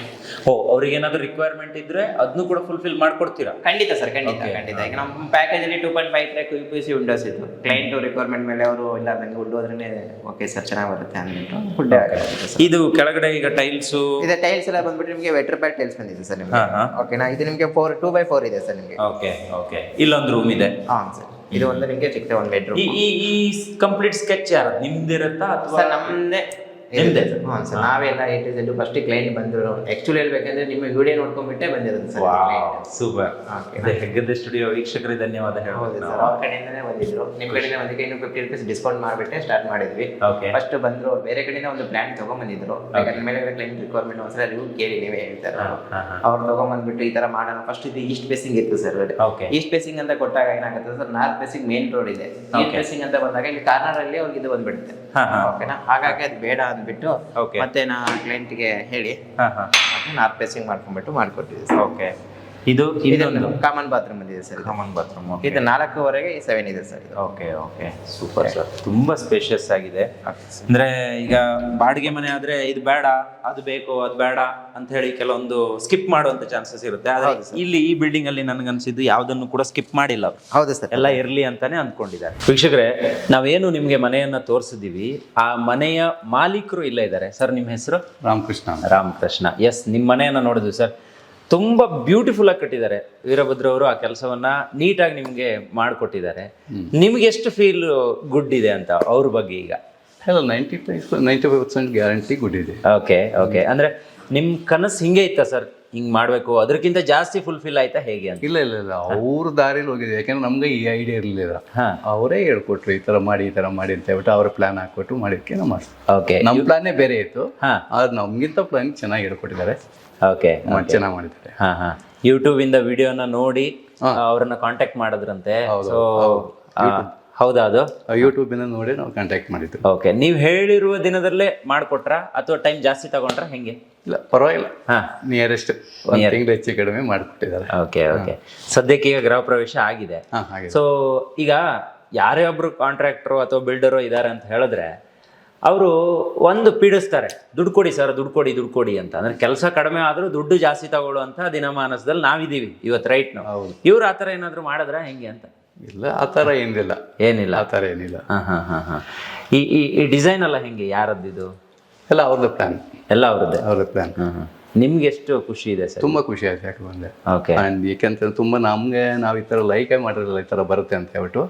ಓ ಅವ್ರಿಗೆ ಏನಾದರೂ ರಿಕ್ವೈರ್ಮೆಂಟ್ ಇದ್ರೆ ಅದನ್ನು ಕೂಡ ಫುಲ್ಫಿಲ್ ಮಾಡ್ಕೊಡ್ತೀರಾ? ಖಂಡಿತ ಸರ್ ಖಂಡಿತ ಖಂಡಿತ. ಈಗ ನಮ್ಮ ಪ್ಯಾಕೇಜ್ ಅಲ್ಲಿ two point five track U P C windows ಇದು. ಕ್ಲೈಂಟ್ ರಿಕ್ವೈರ್ಮೆಂಟ್ ಮೇಲೆ ಅವರು ಇಲ್ಲ ನನಗೆ ವುಡ್ ಹೋದ್ರೆ ಓಕೆ ಸರ್ ಚೆನ್ನಾಗಿ ಬರುತ್ತೆ ಅಂದ್ಬಿಟ್ಟು ವುಡ್ ಇದು ಕೆಳಗಡೆ ಈಗ ಟೈಲ್ಸು ಇದೆ ಟೈಲ್ಸ್ ಎಲ್ಲ ಬಂದ್ಬಿಟ್ಟು ನಿಮಗೆ ವೆಟ್ರ್ ಪ್ಯಾಕ್ ಟೈಲ್ಸ್ ಬಂದಿದೆ ಸರ್ ನಿಮಗೆ. ಓಕೆನಾ ಇದು ನಿಮಗೆ ಫೋರ್ ಟೂ ಬೈ ಫೋರ್ ಇದೆ ಸರ್ ನಿಮಗೆ. ಓಕೆ ಓಕೆ ಇಲ್ಲೊಂದು ರೂಮ್ ಇದೆ? ಹಾಂ ಸರ್. ಇದು ಒಂದು ನಿಮಗೆ ಚಿಕ್ಕ ಒಂದು ಬೆಡ್ರೂಮ್ ಈ ಈ ಈ ಕಂಪ್ಲೀಟ್ ಸ್ಕೆಚ್ ಯಾರು ನಿಮ್ದಿರುತ್ತಾ ಅಥವಾ ನಮ್ಮನ್ನೇ ನಮ್ಮದೇ ನಿಮ್ದೇ? ಹಾಂ ಸರ್ ನಾವೆಲ್ಲ ಎ ಟು ಫಸ್ಟ್ ಕ್ಲೈಂಟ್ ಬಂದಿರೋ ಆ್ಯಕ್ಚುಲಿ ಹೇಳ್ಬೇಕಂದ್ರೆ ನಿಮ್ಮ ವಿಡಿಯೋ ನೋಡ್ಕೊಂಡ್ಬಿಟ್ಟೆ ಬಂದಿರೋದು ಸರ್ ಸೂಪರ್ Okay. ಹೆಗ್ಗದ ಸ್ಟುಡಿಯೋ ವೀಕ್ಷಕರಿಗೆ ಧನ್ಯವಾದ ಹೌದು ಸರ್ ಅವ್ರ ಕಡೆಯಿಂದನೇ ಬಂದಿದ್ರು. ನಿಮ್ಮ ಕಡೆಯಿಂದ ಒಂದಕ್ಕೆ ಇನ್ನೂ ಫಿಫ್ಟಿ ರುಪೀಸ್ ಡಿಸ್ಕೌಂಟ್ ಮಾಡಿಬಿಟ್ಟೆ ಸ್ಟಾರ್ಟ್ ಮಾಡಿದ್ವಿ. ಫಸ್ಟ್ ಬಂದ್ರು ಬೇರೆ ಕಡೆಯಿಂದ ಒಂದು ಪ್ಲಾನ್ ತಗೊಂಡ್ಬಂದಿದ್ರು ಯಾಕಂದ್ರೆ ಮೇಲೆ ಕ್ಲೈಂಟ್ ರಿಕ್ವೈರ್ಮೆಂಟ್ ಒಂದ್ಸಲ ರಿವ್ಯೂ ಕೇಳಿ ನೀವೇ ಹೇಳ್ತಾರೆ. ಅವ್ರು ತಗೊಂಡ್ಬಂದ್ಬಿಟ್ಟು ಈ ತರ ಮಾಡೋಣ. ಫಸ್ಟ್ ಇದು ಈಸ್ಟ್ ಬೇಸಿಂಗ್ ಇತ್ತು ಸರ್ ಓಕೆ ಈಸ್ಟ್ ಬೇಸಿಂಗ್ ಅಂತ ಕೊಟ್ಟಾಗ ಏನಾಗುತ್ತೆ sir north facing main road ಇದೆ. ಈಸ್ಟ್ ಬೇಸಿಂಗ್ ಅಂತ ಬಂದಾಗ ಇಲ್ಲಿ ಕಾರ್ನರ್ ಅಲ್ಲಿ ಅವ್ರಿಗೆ ಇದು ಬಂದ್ಬಿಡುತ್ತೆ. ಓಕೆನಾ ಹಾಗಾಗಿ ಅದು ಬೇಡ ಅಂದ್ಬಿಟ್ಟು. ಮತ್ತೆ ನಾ ಕ್ಲೈಂಟ್ಗೆ ಹೇಳಿ ಮತ್ತೆ ನಾರ್ತ್ ಬೇಸಿಂಗ್ ಮಾಡ್ಕೊಂಡ್ಬಿಟ್ಟು ಮಾಡ್ಕೊಟ್ಟಿದ್ವಿ ಓಕೆ ಇದು ಇದೊಂದು ಕಾಮನ್ ಬಾತ್ರೂಮ್ ಇದೆ ಸರ್ ಕಾಮನ್ ಬಾತ್ರೂಮ್ ಇದು ನಾಲ್ಕುವರೆಗೆ ಸೆವೆನ್ ಇದೆ ಸರ್ ಇದು. ಓಕೆ ಓಕೆ ಸೂಪರ್ ಸರ್ ತುಂಬಾ ಸ್ಪೇಷಿಯಸ್ ಆಗಿದೆ. ಅಂದ್ರೆ ಈಗ ಬಾಡಿಗೆ ಮನೆ ಆದ್ರೆ ಇದು ಬೇಡ ಅದು ಬೇಕು ಅದು ಬೇಡ ಅಂತ ಹೇಳಿ ಕೆಲವೊಂದು ಸ್ಕಿಪ್ ಮಾಡುವಂತ ಚಾನ್ಸಸ್ ಇರುತ್ತೆ. ಆದ್ರೆ ಇಲ್ಲಿ ಈ ಬಿಲ್ಡಿಂಗ್ ಅಲ್ಲಿ ನನಗನ್ಸಿದ್ದು ಯಾವ್ದನ್ನು ಕೂಡ ಸ್ಕಿಪ್ ಮಾಡಿಲ್ಲ. ಹೌದು ಸರ್. ಎಲ್ಲ ಇರ್ಲಿ ಅಂತಾನೆ ಅಂದ್ಕೊಂಡಿದ್ದಾರೆ. ವೀಕ್ಷಕರೆ ನಾವೇನು ನಿಮ್ಗೆ ಮನೆಯನ್ನ ತೋರಿಸಿದೀವಿ ಆ ಮನೆಯ ಮಾಲೀಕರು ಇಲ್ಲ ಇದ್ದಾರೆ. ಸರ್ ನಿಮ್ಮ ಹೆಸರು? ರಾಮಕೃಷ್ಣ ರಾಮಕೃಷ್ಣ. ಎಸ್ ನಿಮ್ಮ ಮನೆಯನ್ನ ನೋಡಿದ್ವಿ ಸರ್. ತುಂಬಾ ಬ್ಯೂಟಿಫುಲ್ ಆಗಿ ಕಟ್ಟಿದ್ದಾರೆ. ವೀರಭದ್ರ ಅವರು ಆ ಕೆಲಸವನ್ನ ನೀಟಾಗಿ ನಿಮಗೆ ಮಾಡಿಕೊಟ್ಟಿದ್ದಾರೆ. ನಿಮ್ಗೆ ಎಷ್ಟು ಫೀಲ್ ಗುಡ್ ಇದೆ ಅಂತ ಅವ್ರ ಬಗ್ಗೆ ಈಗ? ಎಲ್ಲ ninety five ninety five percent guarantee good ಇದೆ. ಓಕೆ ಓಕೆ ಅಂದ್ರೆ ನಿಮ್ಮ ಕನಸು ಹಿಂಗೆ ಇತ್ತ ಸರ್? ಹಿಂಗ್ ಮಾಡ್ಬೇಕು ಅದಕ್ಕಿಂತ ಜಾಸ್ತಿ ಫುಲ್ಫಿಲ್ ಆಯ್ತಾ ಹೇಗೆ ಅಂತ? ಇಲ್ಲ ಇಲ್ಲ ಇಲ್ಲ. ಅವ್ರ ದಾರಿಲಿ ಹೋಗಿದೆ. ಯಾಕಂದ್ರೆ ನಮ್ಗೆ ಈ ಐಡಿಯಾ ಇರಲಿಲ್ಲ. ಅವರೇ ಹೇಳ್ಕೊಟ್ರು ಈ ಥರ ಮಾಡಿ ಈ ಥರ ಮಾಡಿ ಅಂತ ಹೇಳ್ಬಿಟ್ಟು ಅವ್ರ ಪ್ಲಾನ್ ಹಾಕ್ಬಿಟ್ಟು ಮಾಡಿದ್ಕೆ ನಾವು ಮಾಡ್ತೀವಿ ಓಕೆ ನಮ್ಮ ಪ್ಲಾನೇ ಬೇರೆ ಇತ್ತು. ಹಾ. ಆದ್ರೆ ನಮ್ಗಿಂತ ಪ್ಲಾನ್ ಚೆನ್ನಾಗಿ ಹೇಳ್ಕೊಟ್ಟಿದ್ದಾರೆ. ಓಕೆ ಚೆನ್ನಾಗಿ ಮಾಡಿದ್ದಾರೆ. ಹಾ ಹಾ. ಯೂಟ್ಯೂಬಿಂದ ವಿಡಿಯೋನ ನೋಡಿ ಅವ್ರನ್ನ ಕಾಂಟ್ಯಾಕ್ಟ್ ಮಾಡಿದ್ರಂತೆ. ಸೊ ಹೌದಾ ಅದು? ಯೂಟ್ಯೂಬಿಂದ ನೋಡಿ ನಾವು ಕಾಂಟ್ಯಾಕ್ಟ್ ಮಾಡಿದ್ವಿ ಓಕೆ ನೀವು ಹೇಳಿರುವ ದಿನದಲ್ಲೇ ಮಾಡ್ಕೊಟ್ರಾ? ಅಥವಾ ಟೈಮ್ ಜಾಸ್ತಿ ತಗೊಂಡ್ರ? ಹೆಂಗೆ? ಇಲ್ಲ ಪರವಾಗಿಲ್ಲ. ಹಾ. ನಿಯರೆಸ್ಟ್ ಒಂದು ತಿಂಗಳು ಹೆಚ್ಚು ಕಡಿಮೆ ಮಾಡಿಕೊಟ್ಟಿದ್ದಾರೆ. ಓಕೆ ಓಕೆ ಸದ್ಯಕ್ಕೆ ಈಗ ಗೃಹ ಪ್ರವೇಶ ಆಗಿದೆ. ಹಾಂ ಹಾಗೆ ಸೊ ಈಗ ಯಾರೇ ಒಬ್ರು ಕಾಂಟ್ರಾಕ್ಟರು ಅಥವಾ ಬಿಲ್ಡರು ಇದ್ದಾರೆ ಅಂತ ಹೇಳಿದ್ರೆ ಅವರು ಒಂದು ಪೀಡಿಸ್ತಾರೆ. ದುಡ್ಡು ಕೊಡಿ ಸರ್ ದುಡ್ಡು ಕೊಡಿ ದುಡ್ಡು ಕೊಡಿ ಅಂತ. ಅಂದ್ರೆ ಕೆಲಸ ಕಡಿಮೆ ಆದ್ರೂ ದುಡ್ಡು ಜಾಸ್ತಿ ತಗೊಳ್ಳುವಂತ ದಿನಮಾನಸದಲ್ಲಿ ನಾವಿದ್ದೀವಿ ಇವತ್ತು ರೈಟ್ ನಾವು. ಇವ್ರು ಆ ಥರ ಏನಾದ್ರು ಮಾಡಿದ್ರ? ಹೆಂಗೆ ಅಂತ? ಇಲ್ಲ ಆ ಥರ ಏನಿಲ್ಲ. ಏನಿಲ್ಲ. ಆ ಥರ ಏನಿಲ್ಲ. ಹಾಂ ಹಾಂ ಹಾಂ ಹಾಂ. ಈ ಈ ಡಿಸೈನ್ ಎಲ್ಲ ಹೆಂಗೆ? ಇದು ಎಲ್ಲ ಅವ್ರದ್ದು ಪ್ಲ್ಯಾನ್ ಎಲ್ಲ ಅವ್ರದ್ದೇ? ಅವ್ರದ್ದು ಪ್ಲ್ಯಾನ್ ಹಾಂ ಹ್ಮ್. ನಿಮ್ಗೆ ಎಷ್ಟು ಖುಷಿ ಇದೆ ಸರ್? ತುಂಬಾ ಖುಷಿ ಆಯ್ತು ಯಾಕೆ ಬಂದೆ? ಓಕೆ ಆ್ಯಂಡ್ ಏಕೆಂತಂದ್ರೆ ತುಂಬ ನಮಗೆ ನಾವು ಈ ಥರ ಲೈಕೇ ಮಾಡಿರಲ್ಲ ಈ ಥರ ಬರುತ್ತೆ ಅಂತ ಹೇಳ್ಬಿಟ್ಟು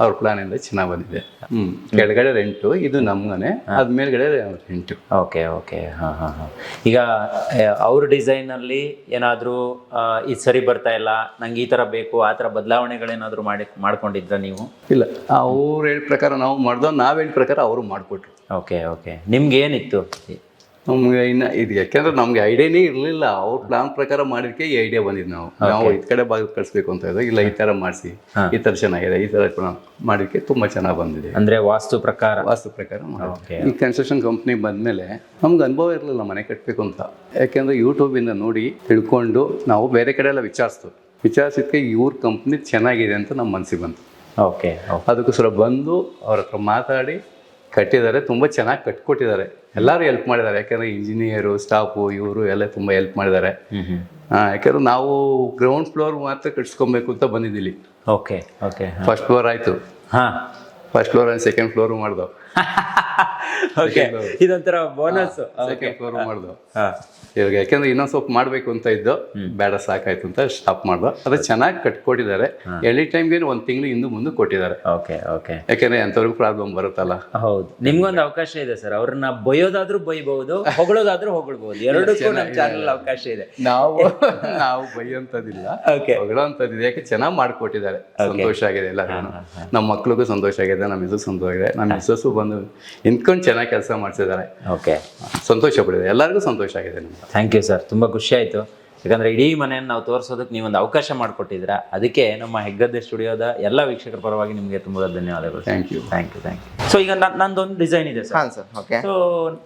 ಅವ್ರ ಪ್ಲಾನ್ ಇಂದ ಚೆನ್ನಾಗಿ ಬಂದಿದೆ. ಹ್ಞೂ ಕೆಳಗಡೆ ರೆಂಟು ಇದು ನಮ್ಮನೆ ಅದ ಮೇಲ್ಗಡೆ ರೆಂಟು ಓಕೆ ಓಕೆ ಹಾಂ ಹಾಂ ಹಾಂ. ಈಗ ಅವ್ರ ಡಿಸೈನಲ್ಲಿ ಏನಾದರೂ ಇದು ಸರಿ ಬರ್ತಾ ಇಲ್ಲ ನಂಗೆ ಈ ಥರ ಬೇಕು ಆ ಥರ ಬದಲಾವಣೆಗಳೇನಾದರೂ ಮಾಡಿ ಮಾಡ್ಕೊಂಡಿದ್ರ ನೀವು? ಇಲ್ಲ. ಅವ್ರು ಹೇಳಿದ ಪ್ರಕಾರ ನಾವು ಮಾಡ್ದೋ ನಾವು ಹೇಳಿದ ಪ್ರಕಾರ ಅವರು ಮಾಡಿಕೊಟ್ರು. ಓಕೆ ಓಕೆ ನಿಮ್ಗೆ ಏನಿತ್ತು ನಮ್ಗೆ ಇನ್ನ ಇದು ಯಾಕೆಂದ್ರೆ ನಮ್ಗೆ ಐಡಿಯಾನೇ ಇರಲಿಲ್ಲ. ಅವ್ರ ಪ್ಲಾನ್ ಪ್ರಕಾರ ಮಾಡಿದಕ್ಕೆ ಈ ಐಡಿಯಾ ಬಂದಿದ್ದು ನಾವು. ನಾವು ಈ ಕಡೆ ಭಾಗ ಕಳಿಸ್ಬೇಕು ಅಂತ ಇದ್ದಾಗ ಇಲ್ಲ ಈ ತರ ಮಾಡಿಸಿ ಈ ತರ ಚೆನ್ನಾಗಿದೆ ಈ ತರ ಮಾಡಿದ್ಕೆ ತುಂಬಾ ಚೆನ್ನಾಗಿ ಬಂದಿದೆ. ಅಂದ್ರೆ ವಾಸ್ತು ಪ್ರಕಾರ. ವಾಸ್ತು ಪ್ರಕಾರ. ಈ ಕನ್ಸ್ಟ್ರಕ್ಷನ್ ಕಂಪ್ನಿ ಬಂದಮೇಲೆ ನಮ್ಗೆ ಅನುಭವ ಇರಲಿಲ್ಲ ಮನೆ ಕಟ್ಟಬೇಕು ಅಂತ. ಯಾಕೆಂದ್ರೆ ಯೂಟ್ಯೂಬಿಂದ ನೋಡಿ ತಿಳ್ಕೊಂಡು ನಾವು ಬೇರೆ ಕಡೆ ಎಲ್ಲ ವಿಚಾರಿಸ್ತು ವಿಚಾರಿಸಿದ್ಕೆ ಇವ್ರ ಕಂಪ್ನಿ ಚೆನ್ನಾಗಿದೆ ಅಂತ ನಮ್ಮ ಮನಸ್ಸಿಗೆ ಬಂತು. ಓಕೆ ಅದಕ್ಕೋಸ್ಕರ ಬಂದು ಅವ್ರ ಹತ್ರ ಮಾತಾಡಿ ಕಟ್ಟಿದ್ದಾರೆ ತುಂಬ ಚೆನ್ನಾಗಿ ಕಟ್ಕೊಟ್ಟಿದ್ದಾರೆ. ಎಲ್ಲರೂ ಹೆಲ್ಪ್ ಮಾಡಿದ್ದಾರೆ. ಯಾಕಂದರೆ ಇಂಜಿನಿಯರು ಸ್ಟಾಫು ಇವರು ಎಲ್ಲ ತುಂಬ ಹೆಲ್ಪ್ ಮಾಡಿದ್ದಾರೆ. ಯಾಕಂದ್ರೆ ನಾವು ಗ್ರೌಂಡ್ ಫ್ಲೋರ್ ಮಾತ್ರ ಕಟ್ಸ್ಕೊಬೇಕು ಅಂತ ಬಂದಿದ್ದೀವಿ. ಓಕೆ ಓಕೆ ಫಸ್ಟ್ ಫ್ಲೋರ್ ಆಯಿತು. ಹಾಂ. First floor and second floor ಮಾಡ್ದೋ. Okay ಇದೊಂಥರ ಬೋನಸ್ ಮಾಡ್ದೋ. ಇವಾಗ ಯಾಕೆಂದ್ರೆ ಇನ್ನೊಂದ್ ಸ್ವಲ್ಪ ಮಾಡ್ಬೇಕು ಅಂತ ಇದ್ದು ಬೇಡ ಸಾಕಾಯ್ತು ಅಂತ ಸ್ಟಾಪ್ ಮಾಡ್ದು. ಅದು ಚೆನ್ನಾಗಿ ಕಟ್ಕೊಟ್ಟಿದ್ದಾರೆ ಎಲ್ಲಿ ಟೈಮ್ಗೆ ಒಂದ್ ತಿಂಗಳು ಹಿಂದೆ ಮುಂದೆ ಕೊಟ್ಟಿದ್ದಾರೆ. ಓಕೆ ಓಕೆ ಯಾಕೆಂದ್ರೆ ಎಂತವ್ರಿಗೂ ಪ್ರಾಬ್ಲಮ್ ಬರುತ್ತಲ್ಲ. ಹೌದು. ನಿಮ್ಗೊಂದು ಅವಕಾಶ ಇದೆ ಸರ್. ಅವ್ರನ್ನ ಬೈಯೋದಾದ್ರೂ ಬೈಬಹುದು ಹೊಗಳೋದಾದ್ರೂ ಹೊಗಳ್ಬಹುದು ಎರಡಕ್ಕೂ ನಮ್ಮ ಚಾನಲ್ ಅವಕಾಶ ಇದೆ. ನಾವು ನಾವು ಬೈಯಂತದಿಲ್ಲ Okay. ಹೊಗಳಂತದಿದೆ ಯಾಕೆ ಚೆನ್ನಾಗಿ ಮಾಡ್ಕೊಟ್ಟಿದ್ದಾರೆ. ಸಂತೋಷ ಆಗಿದೆ ಎಲ್ಲ ನಮ್ಮ ಮಕ್ಳಿಗೂ ಸಂತೋಷ ಆಗಿದೆ ನಮ್ಮ ಹೆಸರು ಸಂತೋಷ ಆಗಿದೆ ನಮ್ಮ ಮಿಸಸ್ಸು ಬಂದು ನಿಂತ್ಕೊಂಡು ಚೆನ್ನಾಗಿ ಕೆಲಸ ಮಾಡ್ಸಿದ್ದಾರೆ. ಓಕೆ ಸಂತೋಷ ಪಡಿದೆ ಎಲ್ಲರಿಗೂ ಸಂತೋಷ ಆಗಿದೆ ನಮ್ಗೆ ಥ್ಯಾಂಕ್ ಯು ಸರ್ ತುಂಬ ಖುಷಿ ಆಯಿತು. ಯಾಕಂದರೆ ಇಡೀ ಮನೆಯನ್ನು ನಾವು ತೋರಿಸೋದಕ್ಕೆ ನೀವೊಂದು ಅವಕಾಶ ಮಾಡಿಕೊಟ್ಟಿದ್ದೀರಾ. ಅದಕ್ಕೆ ನಮ್ಮ ಹೆಗ್ಗದ್ದೆ ಸ್ಟುಡಿಯೋದ ಎಲ್ಲ ವೀಕ್ಷಕರ ಪರವಾಗಿ ನಿಮಗೆ ತುಂಬ ಧನ್ಯವಾದಗಳು thank you thank you thank you so ಈಗ ನಂದೊಂದು ಡಿಸೈನ್ ಇದೆ ಸರ್. ಹಾಂ ಸರ್ ಓಕೆ ಸೊ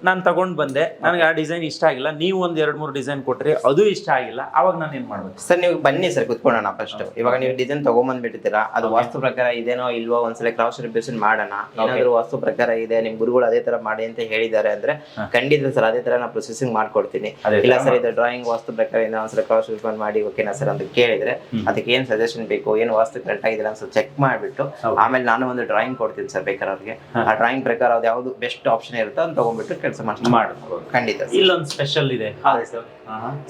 ನಾನು ತಗೊಂಡು ಬಂದೆ. ನನಗೆ ಆ ಡಿಸೈನ್ ಇಷ್ಟ ಆಗಿಲ್ಲ. ನೀವು ಒಂದು ಎರಡು ಮೂರು ಡಿಸೈನ್ ಕೊಟ್ರಿ ಅದು ಇಷ್ಟ ಆಗಿಲ್ಲ. ಅವಾಗ ನಾನು ಏನು ಮಾಡ್ಬೇಕು? ಸರ್ ನೀವು ಬನ್ನಿ ಸರ್ ಕುತ್ಕೊಳ್ಳೋಣ ಫಸ್ಟ್ ಇವಾಗ ನೀವು ಡಿಸೈನ್ ತಗೊಂಬಂದ್ಬಿಟ್ಟಿದ್ದೀರಾ ಅದು ವಾಸ್ತು ಪ್ರಕಾರ ಇದೇನೋ ಇಲ್ವೋ ಒಂದ್ಸಲ ಕ್ರಾಸ್ ರಿಪೇಷನ್ ಮಾಡೋಣ. ಏನಾದ್ರು ವಾಸ್ತು ಪ್ರಕಾರ ಇದೆ ನಿಮ್ ಗುರುಗಳು ಅದೇ ತರ ಮಾಡಿ ಅಂತ ಹೇಳಿದ್ದಾರೆ ಅಂದ್ರೆ ಖಂಡಿತ ಸರ್ ಅದೇ ತರ ನಾನು ಪ್ರೊಸೆಸಿಂಗ್ ಮಾಡ್ಕೊಡ್ತೀನಿ. ಇಲ್ಲ ಸರ್ ಇದು ಡ್ರಾಯಿಂಗ್ ವಾಸ್ತು ಪ್ರಕಾರ ಏನೋ ಒಂದ್ಸಲ ಕ್ರಾಸ್ ರಿಪೇರ್ ಮಾಡಿ ಓಕೆನಾ ಸರ್ ಅಂತ ಕೇಳಿದ್ರೆ ಅದಕ್ಕೆ ಏನ್ ಸಜೆಷನ್ ಬೇಕು ಏನು ವಾಸ್ತು ಕರೆಕ್ಟ್ ಆಗಿದೆ ಅಂತ ಚೆಕ್ ಮಾಡಿಬಿಟ್ಟು ಆಮೇಲೆ ನಾನು ಒಂದು ಡ್ರಾಯಿಂಗ್ ಕೊಡ್ತೀನಿ ಸರ್ ಬೇಕಾದ್ರೆ ಅವ್ರಿಗೆ ಆ ಡ್ರಾಯಿಂಗ್ ಪ್ರಕಾರ ಅದು ಯಾವ್ದು ಬೆಸ್ಟ್ ಆಪ್ಷನ್ ಇರುತ್ತೆ ಅಂತ ತಗೊಂಡ್ಬಿಟ್ಟು ಕೆಲಸ ಮಾಡಿ ಮಾಡ್ಬೋದು. ಖಂಡಿತ ಇಲ್ಲೊಂದು ಸ್ಪೆಷಲ್ ಇದೆ. ಹೌದು ಸರ್.